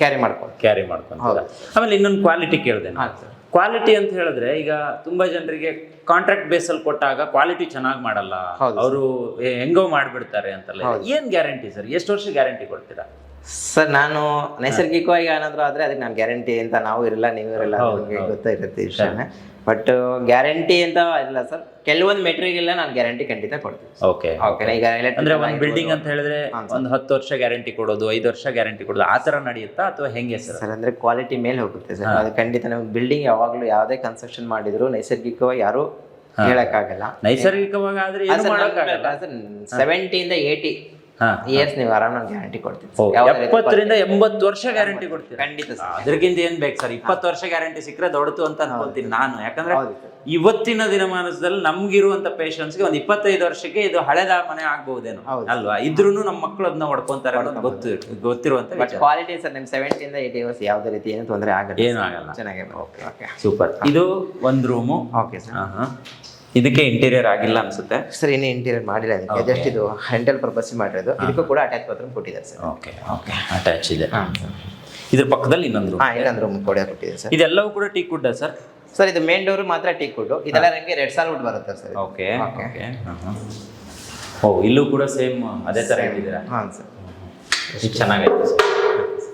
ಕ್ಯಾರಿ ಮಾಡ್ಕೊಂಡು ಕ್ಯಾರಿ ಮಾಡ್ಕೊಂಡು ಆಮೇಲೆ ಇನ್ನೊಂದು ಕ್ವಾಲಿಟಿ ಕೇಳಿದೆ ಹಾಂ ಸರ್ ಕ್ವಾಲಿಟಿ ಅಂತ ಹೇಳಿದ್ರೆ ಈಗ ತುಂಬಾ ಜನರಿಗೆ ಕಾಂಟ್ರಾಕ್ಟ್ ಬೇಸಲ್ಲಿ ಕೊಟ್ಟಾಗ ಕ್ವಾಲಿಟಿ ಚೆನ್ನಾಗಿ ಮಾಡಲ್ಲ. ಅವರು ಹೆಂಗೋ ಮಾಡ್ಬಿಡ್ತಾರೆ ಅಂತಲ್ಲ. ಏನ್ ಗ್ಯಾರಂಟಿ ಸರ್ ಎಷ್ಟು ವರ್ಷ ಗ್ಯಾರಂಟಿ ಕೊಡ್ತೀರಾ? ಸರ್ ನಾನು ನೈಸರ್ಗಿಕವಾಗಿ ಏನಾದ್ರು ಆದ್ರೆ ಅದಕ್ಕೆ ನಾನು ಗ್ಯಾರಂಟಿ ಅಂತ ನಾವು ಇರಲ್ಲ ನೀವು ಇರಲ್ಲ ಗೊತ್ತಾಗಿರುತ್ತೆ ವಿಷಯನೇ. ಬಟ್ ಗ್ಯಾರಂಟಿ ಅಂತ ಇಲ್ಲ ಸರ್ ಕೆಲವೊಂದು ಮೆಟೀರಿಯಲ್ ನಾನು ಗ್ಯಾರಂಟಿ ಖಂಡಿತ ಕೊಡ್ತೀನಿ ಓಕೆ ಓಕೆ ಈಗ ಅಂದ್ರೆ ಒಂದು ಬಿಲ್ಡಿಂಗ್ ಅಂತ ಹೇಳಿದ್ರೆ ಒಂದು ಹತ್ತು ವರ್ಷ ಗ್ಯಾರಂಟಿ ಕೊಡೋದು ಐದು ವರ್ಷ ಗ್ಯಾರಂಟಿ ಕೊಡೋದು ಆ ತರ ನಡೆಯುತ್ತಾ ಅಥವಾ ಹೆಂಗೆ ಸರ್ ಸರ್ ಅಂದ್ರೆ ಕ್ವಾಲಿಟಿ ಮೇಲೆ ಹೋಗುತ್ತೆ ಸರ್ ಅದು ಖಂಡಿತ ನಾವು ಬಿಲ್ಡಿಂಗ್ ಯಾವಾಗಲೂ ಯಾವುದೇ ಕನ್ಸ್ಟ್ರಕ್ಷನ್ ಮಾಡಿದ್ರು ನೈಸರ್ಗಿಕವಾಗಿ ಯಾರು ಹೇಳಕ್ಕಾಗಲ್ಲ. ನೈಸರ್ಗಿಕವಾಗಿ ಆದ್ರೆ ಮಾಡೋಕ್ಕಾಗಲ್ಲ? ಸೆವೆಂಟಿಯಿಂದ ಏಯ್ಟಿ ಇಯರ್ಸ್ ನೀವು ಆರಾಮಾಗಿ ಗ್ಯಾರಂಟಿ ಕೊಡ್ತೀವಿ. ಯಾವುದೇ ರೀತಿ ಎಪ್ಪತ್ತರಿಂದ ಎಂಬತ್ತು ವರ್ಷ ಗ್ಯಾರಂಟಿ ಕೊಡ್ತೀರಾ? ಖಂಡಿತ ಸರ್ ಅದಕ್ಕಿಂತ ಏನ್ ಬೇಕು ಸರ್ ಇಪ್ಪತ್ತು ವರ್ಷ ಗ್ಯಾರಂಟಿ ಸಿಕ್ಕರೆ ದೊಡ್ಡದು ಅಂತ ಅನ್ಕೊಳ್ತೀನಿ ನಾನು. ಯಾಕಂದ್ರೆ ಹೌದು ಸರ್. ಇವತ್ತಿನ ದಿನಮಾನದಲ್ಲಿ ನಮ್ಗಿರುವಂತ ಪೇಷನ್ಸ್ಗೆ ಒಂದು ಇಪ್ಪತ್ತೈದು ವರ್ಷಕ್ಕೆ ಇದು ಹಳೆದ ಮನೆ ಆಗ್ಬಹುದೇನೋ ಹೌದು. ಅಲ್ವಾ? ಇದ್ರೂ ನಮ್ಮ ಮಕ್ಕಳು ಅದನ್ನ ಹೊಡ್ಕೊಂತಾರೆ ಅನ್ನೋದು ಗೊತ್ತು ಗೊತ್ತಿರುವಂತ ಬಟ್ ಕ್ವಾಲಿಟಿ ಸರ್ ನಿಮ್ ಸೆವೆಂಟಿ ಏಯ್ಟಿ ಇಯರ್ಸ್ ಯಾವ್ದೇ ರೀತಿ ಏನು ತೊಂದರೆ ಆಗಲ್ಲ ಏನೂ ಆಗಲ್ಲ. ಚೆನ್ನಾಗಿ ಓಕೆ ಓಕೆ ಸೂಪರ್ ಇದು ಒಂದ್ ರೂಮು ಓಕೆ ಸರ್ ಇದಕ್ಕೆ ಇಂಟೀರಿಯರ್ ಆಗಿಲ್ಲ ಅನ್ಸುತ್ತೆ. ಸರ್ ಇನ್ನೂ ಇಂಟೀರಿಯರ್ ಮಾಡಿಲ್ಲ ಅದಕ್ಕೆ ಜಸ್ಟ್ ಇದು ಹ್ಯಾಂಡಲ್ ಪರ್ಪಸ್ ಮಾಡಿರೋದು. ಇದಕ್ಕೂ ಕೂಡ ಅಟ್ಯಾಚ್ ಬಾತ್ರೂಮ್ ಕೊಟ್ಟಿದ್ದಾರೆ ಸರ್. ಓಕೆ ಓಕೆ ಅಟ್ಯಾಚ್ ಇದೆ. ಇದ್ರ ಪಕ್ಕದಲ್ಲಿ ಇನ್ನೊಂದು ರೂಮ್ ಹಾಂ ಇನ್ನೊಂದು ರೂಮ್ ಕೂಡ ಕೊಟ್ಟಿದೆ ಸರ್. ಇದೆಲ್ಲವೂ ಕೂಡ ಟೀಕ್ ಕುಡ್ಡ ಸರ್? ಸರ್ ಇದು ಮೇನ್ ಡೋರ್ ಮಾತ್ರ ಟೀಕ್ ವುಡ್ ಇದೆಲ್ಲ ನಮಗೆ ರೆಡ್ ಸಾಲ್ ವುಡ್ ಬರುತ್ತೆ ಸರ್. ಓಕೆ ಓಕೆ ಓ ಇಲ್ಲೂ ಕೂಡ ಸೇಮ್ ಅದೇ ತರ ಇಟ್ಟಿದ್ದೀರಾ? ಹಾಂ ಸರ್. ಚೆನ್ನಾಗೈತೆ ಸರ್.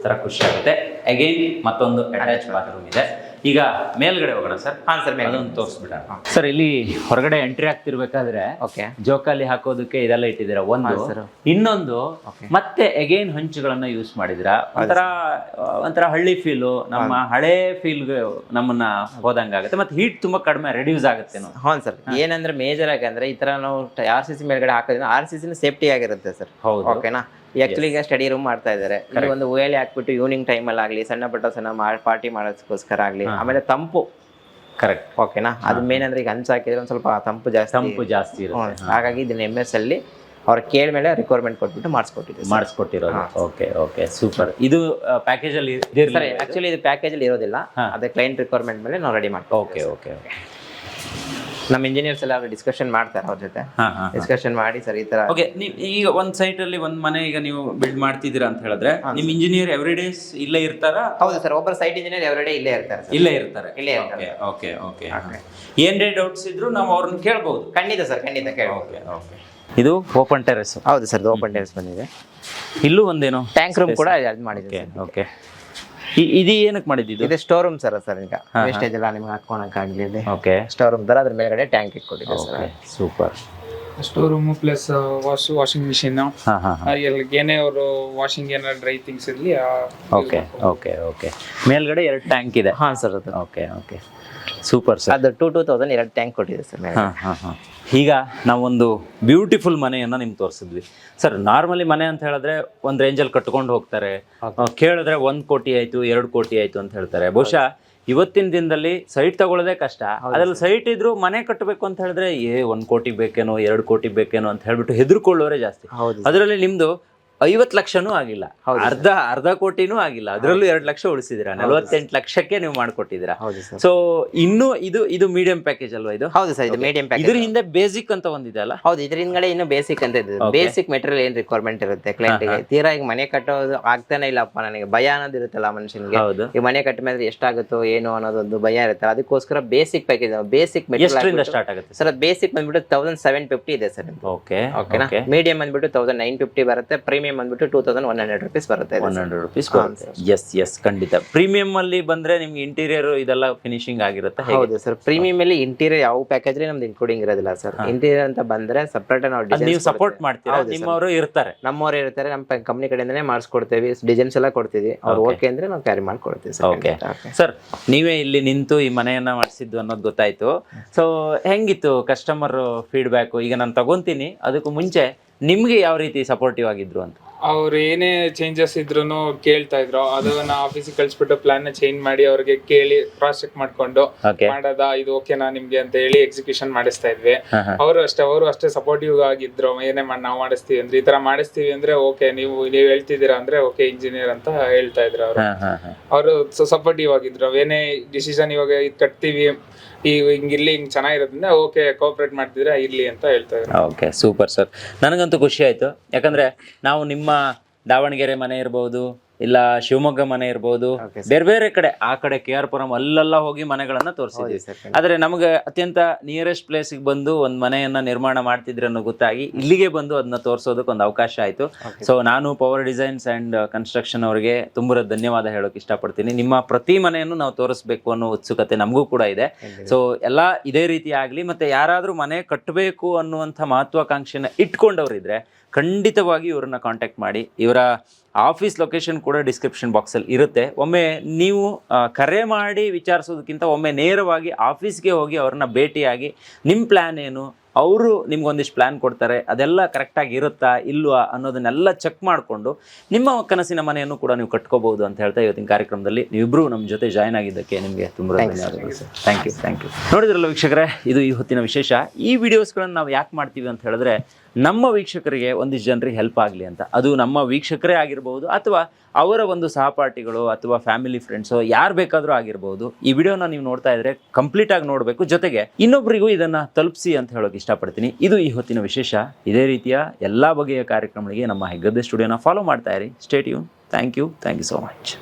ಥರ ಖುಷಿ ಆಗುತ್ತೆ. ಅಗೈನ್ ಮತ್ತೊಂದು ಅಟ್ಯಾಚ್ ಬಾತ್ರೂಮ್ ಇದೆ. ಈಗ ಮೇಲ್ಗಡೆ ಹೋಗೋಣ ಸರ್. ಹಾ ಸರ್ ಮೇಲೆ ಅದೊಂದು ತೋರಿಸ್ಬಿಡ ಸರ್ ಇಲ್ಲಿ ಹೊರಗಡೆ ಎಂಟ್ರಿ ಆಗ್ತಿರ್ಬೇಕಾದ್ರೆ ಓಕೆ. ಜೋಕಾಲಿ ಹಾಕೋದಕ್ಕೆ ಇದೆಲ್ಲ ಇಟ್ಟಿದ್ದೀರಾ? ಒಂದು. ಇನ್ನೊಂದು ಮತ್ತೆ ಎಗೇನ್ ಹಂಚುಗಳನ್ನ ಯೂಸ್ ಮಾಡಿದಿರಾ ಒಂಥರ ಒಂಥರ ಹಳ್ಳಿ ಫೀಲು ನಮ್ಮ ಹಳೆ ಫೀಲ್ ನಮ್ಮನ್ನ ಹೋದಂಗಾಗುತ್ತೆ ಮತ್ತೆ ಹೀಟ್ ತುಂಬಾ ಕಡಿಮೆ ರೆಡ್ಯೂಸ್ ಆಗುತ್ತೆ ಹೌದು ಸರ್. ಏನಂದ್ರೆ ಮೇಜರ್ ಆಗಿ ಅಂದ್ರೆ ಈ ತರ ನಾವು ಆರ್ ಸಿ ಸಿ ಮೇಲ್ಗಡೆ ಹಾಕೋದ್ರಿಂದ ಆರ್ ಸಿ ಸಿನ ಸೇಫ್ಟಿ ಆಗಿರುತ್ತೆ ಸರ್. ಹೌದು. ಓಕೆನಾ ಆಕ್ಚುಲಿ ಈಗ ಸ್ಟಡಿ ರೂಮ್ ಮಾಡ್ತಾ ಇದ್ದಾರೆ. ಇಲ್ಲಿ ಒಂದು ಓಯಲ್ಲಿ ಹಾಕ್ಬಿಟ್ಟು ಈವ್ನಿಂಗ್ ಅಲ್ಲಿ ಆಗಲಿ ಸಣ್ಣ ಪುಟ್ಟ ಸಣ್ಣ ಪಾರ್ಟಿ ಮಾಡೋದಕ್ಕೋಸ್ಕರ ಆಗಲಿ ಆಮೇಲೆ ತಂಪು. ಕರೆಕ್ಟ್ ಓಕೆನಾ ಅದು ಮೇನ್ ಅಂದ್ರೆ ಈಗ ಹಂಚ್ ಹಾಕಿದ್ರೆ ಒಂದ್ ಸ್ವಲ್ಪ ತಂಪು ಜಾಸ್ತಿ ತಂಪು ಜಾಸ್ತಿ ಇರುತ್ತೆ. ಹಾಗಾಗಿ ಇದನ್ನ ಎಂ ಎಸ್ ಅಲ್ಲಿ ಅವ್ರ ಕೇಳ ಮೇಲೆ ರಿಕ್ವೈರ್ಮೆಂಟ್ ಕೊಟ್ಬಿಟ್ಟು ಮಾಡಿಸ್ಕೊಟ್ಟಿದ್ದೀವಿ ಮಾಡಿಸ್ಕೊಟ್ಟಿರೋದು. ಓಕೆ ಓಕೆ ಸೂಪರ್ ಇದು ಪ್ಯಾಕೇಜ್ ಅಲ್ಲಿ ಆಕ್ಚುಲಿ ಇದು? ಪ್ಯಾಕೇಜ್ ಅಲ್ಲಿ ಇರೋದಿಲ್ಲ. ಅದೇ ಕ್ಲೈಂಟ್ ರಿಕ್ವೈರ್ಮೆಂಟ್ ಮೇಲೆ ನಾವು ರೆಡಿ ಮಾಡ್ತೀವಿ ಓಕೆ ಓಕೆ ಓಕೆ ನಮ್ಮ ಇಂಜಿನಿಯರ್ಸ್ ಎಲ್ಲ ಡಿಸ್ಕಷನ್ ಮಾಡ್ತಾರೆ ಅವ್ರ ಜೊತೆ. ಡಿಸ್ಕಷನ್ ಮಾಡಿ ಸರ್ ಈ ತರ ಓಕೆ ನೀವು ಈಗ ಒಂದ್ ಸೈಟ್ ಅಲ್ಲಿ ಒಂದ್ ಮನೆ ಈಗ ನೀವು ಬಿಲ್ಡ್ ಮಾಡ್ತಿದ್ದೀರಾ ಅಂತ ಹೇಳಿದ್ರೆ ನಿಮ್ ಇಂಜಿನಿಯರ್ ಎವ್ರಿ ಡೇಸ್ ಇಲ್ಲೇ ಇರ್ತಾರ? ಹೌದು ಸರ್ ಒಬ್ಬರು ಸೈಟ್ ಇಂಜಿನಿಯರ್ ಎವ್ರಿ ಡೇ ಇಲ್ಲೇ ಇರ್ತಾರೆ ಸರ್. ಇಲ್ಲೇ ಇರ್ತಾರೆ. ಇಲ್ಲೇ ಇರ್ತಾರೆ ಓಕೆ ಓಕೆ ಏನ್ರೇ ಡೌಟ್ಸ್ ಇದ್ರು ನಾವು ಅವ್ರನ್ನ ಕೇಳ್ಬಹುದು ಖಂಡಿತ ಸರ್ ಖಂಡಿತ ಕೇಳ್ಬೋದು. ಓಕೆ ಓಕೆ ಇದು ಓಪನ್ ಟೆರೆಸ್ ಹೌದು ಸರ್ ಓಪನ್ ಟೆರೆಸ್ ಬಂದಿದೆ. ಇಲ್ಲೂ ಒಂದೇನು ಟ್ಯಾಂಕ್ ರೂಮ್ ಕೂಡ ಅದು ಮಾಡಿದೆ ಓಕೆ ಓಕೆ ಇದು ಏನಕ್ಕೆ ಮಾಡಿದ್ದು ಇದು? ಸ್ಟೋರ್ ರೂಮ್ ಸರ್ ಸರ್ ಈಗ. ವೇಸ್ಟೇಜ್ ಎಲ್ಲ ನಿಮ್ಗೆ ಹಾಕೋಣಕ್ಕಾಗಲಿ ಇದೆ ಓಕೆ ಸ್ಟೋರ್ ರೂಮ್ ತರ ಅದ್ರ ಮೇಲ್ಗಡೆ ಟ್ಯಾಂಕ್ ಇಟ್ಕೊಂಡಿದ್ದೆ sir. Super store room plus wash washing machine ಹಾ ಹಾ ಏನೇ ಅವರು ವಾಷಿಂಗ್ ಏನಾದ್ರು ಡ್ರೈ ಥಿಂಗ್ಸ್ ಇರಲಿ ಓಕೆ ಓಕೆ ಓಕೆ ಮೇಲ್ಗಡೆ ಎರಡು ಟ್ಯಾಂಕ್ ಇದೆ. ಹಾಂ ಸರ್ ಅದು. ಓಕೆ ಓಕೆ ಸೂಪರ್ ಸರ್ ಅದು ಟೂ ಟೂ ತೌಸಂಡ್ ಎರಡು ಟ್ಯಾಂಕ್ ಕೊಟ್ಟಿದೆ ಸರ್ ಹಾಂ ಹಾಂ ಹಾಂ. ಈಗ ನಾವೊಂದು ಬ್ಯೂಟಿಫುಲ್ ಮನೆಯನ್ನು ನಿಮ್ಗೆ ತೋರಿಸಿದ್ವಿ. ಸರ್ ನಾರ್ಮಲಿ ಮನೆ ಅಂತ ಹೇಳಿದ್ರೆ ಒಂದು ರೇಂಜಲ್ಲಿ ಕಟ್ಕೊಂಡು ಹೋಗ್ತಾರೆ. ಕೇಳಿದ್ರೆ ಒಂದು ಕೋಟಿ ಆಯಿತು ಎರಡು ಕೋಟಿ ಆಯಿತು ಅಂತ ಹೇಳ್ತಾರೆ. ಬಹುಶಃ ಇವತ್ತಿನ ದಿನದಲ್ಲಿ ಸೈಟ್ ತಗೊಳ್ಳೋದೇ ಕಷ್ಟ. ಅದ್ರಲ್ಲಿ ಸೈಟ್ ಇದ್ರು ಮನೆ ಕಟ್ಟಬೇಕು ಅಂತ ಹೇಳಿದ್ರೆ ಏ ಒಂದು ಕೋಟಿ ಬೇಕೇನೋ ಎರಡು ಕೋಟಿ ಬೇಕೇನೋ ಅಂತ ಹೇಳ್ಬಿಟ್ಟು ಹೆದರ್ಕೊಳ್ಳೋರೇ ಜಾಸ್ತಿ. ಅದರಲ್ಲಿ ನಿಮ್ದು ಐವತ್ತು ಲಕ್ಷನೂ ಆಗಿಲ್ಲ. ಅರ್ಧ ಅರ್ಧ ಕೋಟಿನೂ ಆಗಿಲ್ಲ. ಅದರಲ್ಲೂ ಎರಡು ಲಕ್ಷ ಉಳಿಸಿದಿರಾ ನಲವತ್ತೆಂಟು ಲಕ್ಷಕ್ಕೆ ನೀವು ಮಾಡ್ಕೊಟ್ಟಿದ್ದೀರಾ? ಸೊ ಇನ್ನು ಇದು ಇದು ಮೀಡಿಯಂ ಪ್ಯಾಕೇಜ್ ಅಲ್ವಾ ಇದು? ಹೌದು ಸರ್ ಇದು ಮೀಡಿಯಂ ಪ್ಯಾಕೇಜ್ ಇದ್ರ ಹಿಂದೆ ಬೇಸಿಕ್ ಅಂತ ಒಂದಿದೆ ಅಲ್ಲ? ಹೌದು ಇದ್ರ ಹಿಂದ್ಗಡೆ ಇನ್ನು ಬೇಸಿಕ್ ಅಂತ ಇದೆ. ಬೇಸಿಕ್ ಮೆಟೀರಿಯಲ್ ಏನ್ ರಿಕ್ವೈರ್ಮೆಂಟ್ ಇರುತ್ತೆ ಕ್ಲೈಂಟಿಗೆ ತೀರಾ ಈಗ ಮನೆ ಕಟ್ಟೋದು ಆಗ್ತಾನೆ ಇಲ್ಲಪ್ಪ ನನಗೆ. ಭಯ ಅನ್ನೋದು ಇರುತ್ತಲ್ಲ ಮನುಷ್ಯನಿಗೆ. ಹೌದು. ಈ ಮನೆ ಕಟ್ಟ ಮೇಲೆ ಎಷ್ಟಾಗುತ್ತೋ ಏನು ಅನ್ನೋದೊಂದು ಭಯ ಇರುತ್ತೆ ಅದಕ್ಕೋಸ್ಕರ basic package basic material start ಆಗುತ್ತೆ ಸರ್? ಬೇಸಿಕ್ ಬಂದ್ಬಿಟ್ಟು ತೌಸಂಡ್ ಸೆವೆನ್ ಫಿಫ್ಟಿ ಇದೆ ಸರ್ ಓಕೆ ಓಕೆನಾ ಮೀಡಿಯಂ ಬಂದ್ಬಿಟ್ಟು ತೌಸಂಡ್ ನೈನ್ ಫಿಫ್ಟಿ ಬರುತ್ತೆ. ಪ್ರೀಮಿಯಂ ಬಂದ್ಬಿಟ್ಟು two thousand one hundred rupees ಬರುತ್ತೆ one hundred rupees yes yes ಖಂಡಿತ. ಪ್ರೀಮಿಯಂ ಅಲ್ಲಿ ಬಂದ್ರೆ ನಿಮ್ಗೆ ಇಂಟೀರಿಯರ್ ಇದೆಲ್ಲ ಫಿನಿಶಿಂಗ್ ಆಗಿರುತ್ತೆ? ಹೌದು ಸರ್ ಪ್ರೀಮಿಯಂ ಅಲ್ಲಿ ಇಂಟೀರಿಯರ್ ಯಾವ ಪ್ಯಾಕೇಜ್ ನಮ್ದು ಇನ್ಕ್ಲೂಡಿಂಗ್ ಇರೋದಿಲ್ಲ ಸರ್ ಇಂಟೀರಿಯರ್ ಅಂತ ಬಂದ್ರೆ ಸಪ್ರೇಟ್ ನಾವು ನೀವು ಸಪೋರ್ಟ್ ಮಾಡ್ತೀರಾ? ನಿಮ್ಮವರು ಇರ್ತಾರೆ. ನಮ್ಮವರು ಇರ್ತಾರೆ ನಮ್ಮ ಕಂಪ್ನಿ ಕಡೆಯಿಂದನೇ ಮಾಡಿಸ್ಕೊಡ್ತೇವೆ. ಡಿಸೈನ್ಸ್ ಎಲ್ಲ ಕೊಡ್ತೀವಿ. ಅವ್ರು ಓಕೆ ಅಂದ್ರೆ ನಾವು ಕ್ಯಾರಿ ಮಾಡ್ಕೊಡ್ತೀವಿ ಸರ್ ಓಕೆ ಸರ್ ನೀವೇ ಇಲ್ಲಿ ನಿಂತು ಈ ಮನೆಯನ್ನ ಮಾಡಿಸಿದ್ದು ಅನ್ನೋದು ಗೊತ್ತಾಯ್ತು. ಸೊ ಹೆಂಗಿತ್ತು ಕಸ್ಟಮರ್ ಫೀಡ್ಬ್ಯಾಕ್ ಈಗ ನಾನು ತಗೊಂತೀನಿ. ಅದಕ್ಕೂ ಮುಂಚೆ ನಿಮ್ಗೆ ಯಾವ ರೀತಿ ಸಪೋರ್ಟಿವ್ ಆಗಿದ್ರು ಅಂತ? ಅವ್ರು ಏನೇ ಚೇಂಜಸ್ ಇದ್ರು ಕೇಳ್ತಾ ಇದ್ರು. ಅದನ್ನ ಆಫೀಸಿಗೆ ಕಳ್ಸಿಬಿಟ್ಟು ಪ್ಲಾನ್ ಚೇಂಜ್ ಮಾಡಿ ಅವ್ರಿಗೆ ಕೇಳಿ ಕ್ರಾಸ್ ಚೆಕ್ ಮಾಡ್ಕೊಂಡು ಮಾಡದ ಇದು ಓಕೆನಾ ನಿಮ್ಗೆ ಅಂತ ಹೇಳಿ ಎಕ್ಸಿಕ್ಯೂಷನ್ ಮಾಡಿಸ್ತಾ ಇದ್ವಿ. ಅವರು ಅಷ್ಟೇ ಅವರು ಅಷ್ಟೇ ಸಪೋರ್ಟಿವ್ ಆಗಿದ್ರು. ಏನೇ ಮಾಡಿ ನಾವು ಮಾಡಿಸ್ತೀವಿ ಅಂದ್ರೆ ಈ ತರ ಮಾಡಿಸ್ತೀವಿ ಅಂದ್ರೆ ಓಕೆ ನೀವು ನೀವು ಹೇಳ್ತಿದ್ದೀರಾ ಅಂದ್ರೆ ಓಕೆ ಇಂಜಿನಿಯರ್ ಅಂತ ಹೇಳ್ತಾ ಇದ್ರು ಅವರು. ಹಾ ಹಾ ಹಾ. ಅವರು ಸಪೋರ್ಟಿವ್ ಆಗಿದ್ರು. ಏನೇ ಡಿಸಿಷನ್ ಇವಾಗ ಇದು ಕಟ್ತೀವಿ ಈ ಹಿಂಗ್ ಇಲ್ಲಿ ಹಿಂಗ್ ಚೆನ್ನಾಗಿರೋದ್ರಿಂದ ಓಕೆ ಕೋಆಪರೇಟ್ ಮಾಡ್ತಿದ್ರೆ ಇರ್ಲಿ ಅಂತ ಹೇಳ್ತಾ ಇದ್ರು ಓಕೆ, ಸೂಪರ್ ಸರ್. ನನಗಂತೂ ಖುಷಿ ಆಯ್ತು. ಯಾಕಂದ್ರೆ ನಾವು ನಿಮ್ಮ ದಾವಣಗೆರೆ ಮನೆ ಇರ್ಬೋದು ಇಲ್ಲ ಶಿವಮೊಗ್ಗ ಮನೆ ಇರ್ಬೋದು. ಬೇರೆ ಬೇರೆ ಕಡೆ ಆ ಕಡೆ ಕೆ ಆರ್ ಪುರಂ ಅಲ್ಲೆಲ್ಲ ಹೋಗಿ ಮನೆಗಳನ್ನ ತೋರಿಸಿದ್ವಿ. ಆದ್ರೆ ನಮಗೆ ಅತ್ಯಂತ ನಿಯರೆಸ್ಟ್ ಪ್ಲೇಸಿಗೆ ಬಂದು ಒಂದು ಮನೆಯನ್ನ ನಿರ್ಮಾಣ ಮಾಡ್ತಿದ್ರೆ ಅನ್ನೋ ಗೊತ್ತಾಗಿ ಇಲ್ಲಿಗೆ ಬಂದು ಅದನ್ನ ತೋರಿಸೋದಕ್ಕೆ ಒಂದು ಅವಕಾಶ ಆಯಿತು. ಸೊ ನಾನು ಪವರ್ ಡಿಸೈನ್ಸ್ ಅಂಡ್ ಕನ್ಸ್ಟ್ರಕ್ಷನ್ ಅವರಿಗೆ ತುಂಬಾ ಧನ್ಯವಾದ ಹೇಳೋಕೆ ಇಷ್ಟಪಡ್ತೀನಿ. ನಿಮ್ಮ ಪ್ರತಿ ಮನೆಯನ್ನು ನಾವು ತೋರಿಸ್ಬೇಕು ಅನ್ನೋ ಉತ್ಸುಕತೆ ನಮಗೂ ಕೂಡ ಇದೆ. ಸೊ ಎಲ್ಲ ಇದೇ ರೀತಿ ಆಗಲಿ ಮತ್ತೆ ಯಾರಾದರೂ ಮನೆ ಕಟ್ಟಬೇಕು ಅನ್ನುವಂಥ ಮಹತ್ವಾಕಾಂಕ್ಷೆನ ಇಟ್ಕೊಂಡವರಿದ್ರೆ ಖಂಡಿತವಾಗಿ ಇವ್ರನ್ನ ಕಾಂಟ್ಯಾಕ್ಟ್ ಮಾಡಿ. ಇವರ ಆಫೀಸ್ ಲೊಕೇಶನ್ ಕೂಡ ಡಿಸ್ಕ್ರಿಪ್ಷನ್ ಬಾಕ್ಸಲ್ಲಿ ಇರುತ್ತೆ. ಒಮ್ಮೆ ನೀವು ಕರೆ ಮಾಡಿ ವಿಚಾರಿಸೋದಕ್ಕಿಂತ ಒಮ್ಮೆ ನೇರವಾಗಿ ಆಫೀಸ್ಗೆ ಹೋಗಿ ಅವ್ರನ್ನ ಭೇಟಿಯಾಗಿ ನಿಮ್ಮ ಪ್ಲ್ಯಾನ್ ಏನು ಅವರು ನಿಮ್ಗೊಂದಿಷ್ಟು ಪ್ಲ್ಯಾನ್ ಕೊಡ್ತಾರೆ ಅದೆಲ್ಲ ಕರೆಕ್ಟಾಗಿ ಇರುತ್ತಾ ಇಲ್ವಾ ಅನ್ನೋದನ್ನೆಲ್ಲ ಚೆಕ್ ಮಾಡಿಕೊಂಡು ನಿಮ್ಮ ಕನಸಿನ ಮನೆಯನ್ನು ಕೂಡ ನೀವು ಕಟ್ಕೋಬಹುದು ಅಂತ ಹೇಳ್ತಾ ಇವತ್ತಿನ ಕಾರ್ಯಕ್ರಮದಲ್ಲಿ ನೀವಿಬ್ಬರು ನಮ್ಮ ಜೊತೆ ಜಾಯ್ನ್ ಆಗಿದ್ದಕ್ಕೆ ನಿಮಗೆ ತುಂಬ ಧನ್ಯವಾದಗಳು sir. Thank you thank you ನೋಡಿದ್ರಲ್ಲ ವೀಕ್ಷಕರೇ ಇದು ಈ ಹೊತ್ತಿನ ವಿಶೇಷ. ಈ ವಿಡಿಯೋಸ್ಗಳನ್ನು ನಾವು ಯಾಕೆ ಮಾಡ್ತೀವಿ ಅಂತ ಹೇಳಿದ್ರೆ ನಮ್ಮ ವೀಕ್ಷಕರಿಗೆ ಒಂದಿಷ್ಟು ಜನರಿಗೆ ಹೆಲ್ಪ್ ಆಗಲಿ ಅಂತ. ಅದು ನಮ್ಮ ವೀಕ್ಷಕರೇ ಆಗಿರ್ಬೋದು ಅಥವಾ ಅವರ ಒಂದು ಸಹಪಾಠಿಗಳು ಅಥವಾ ಫ್ಯಾಮಿಲಿ ಫ್ರೆಂಡ್ಸು ಯಾರು ಬೇಕಾದರೂ ಆಗಿರ್ಬೋದು. ಈ ವಿಡಿಯೋನ ನೀವು ನೋಡ್ತಾ ಇದ್ರೆ ಕಂಪ್ಲೀಟ್ ಆಗಿ ನೋಡಬೇಕು. ಜೊತೆಗೆ ಇನ್ನೊಬ್ಬರಿಗೂ ಇದನ್ನು ತಲುಪಿಸಿ ಅಂತ ಹೇಳೋಕೆ ಇಷ್ಟಪಡ್ತೀನಿ. ಇದು ಈ ಹೊತ್ತಿನ ವಿಶೇಷ. ಇದೇ ರೀತಿಯ ಎಲ್ಲ ಬಗೆಯ ಕಾರ್ಯಕ್ರಮಗಳಿಗೆ ನಮ್ಮ ಹೆಗ್ಗದ್ದೆ ಸ್ಟುಡಿಯೋನ ಫಾಲೋ ಮಾಡ್ತಾ ಇರಿ. ಸ್ಟೇಟ್ you thank you thank you so much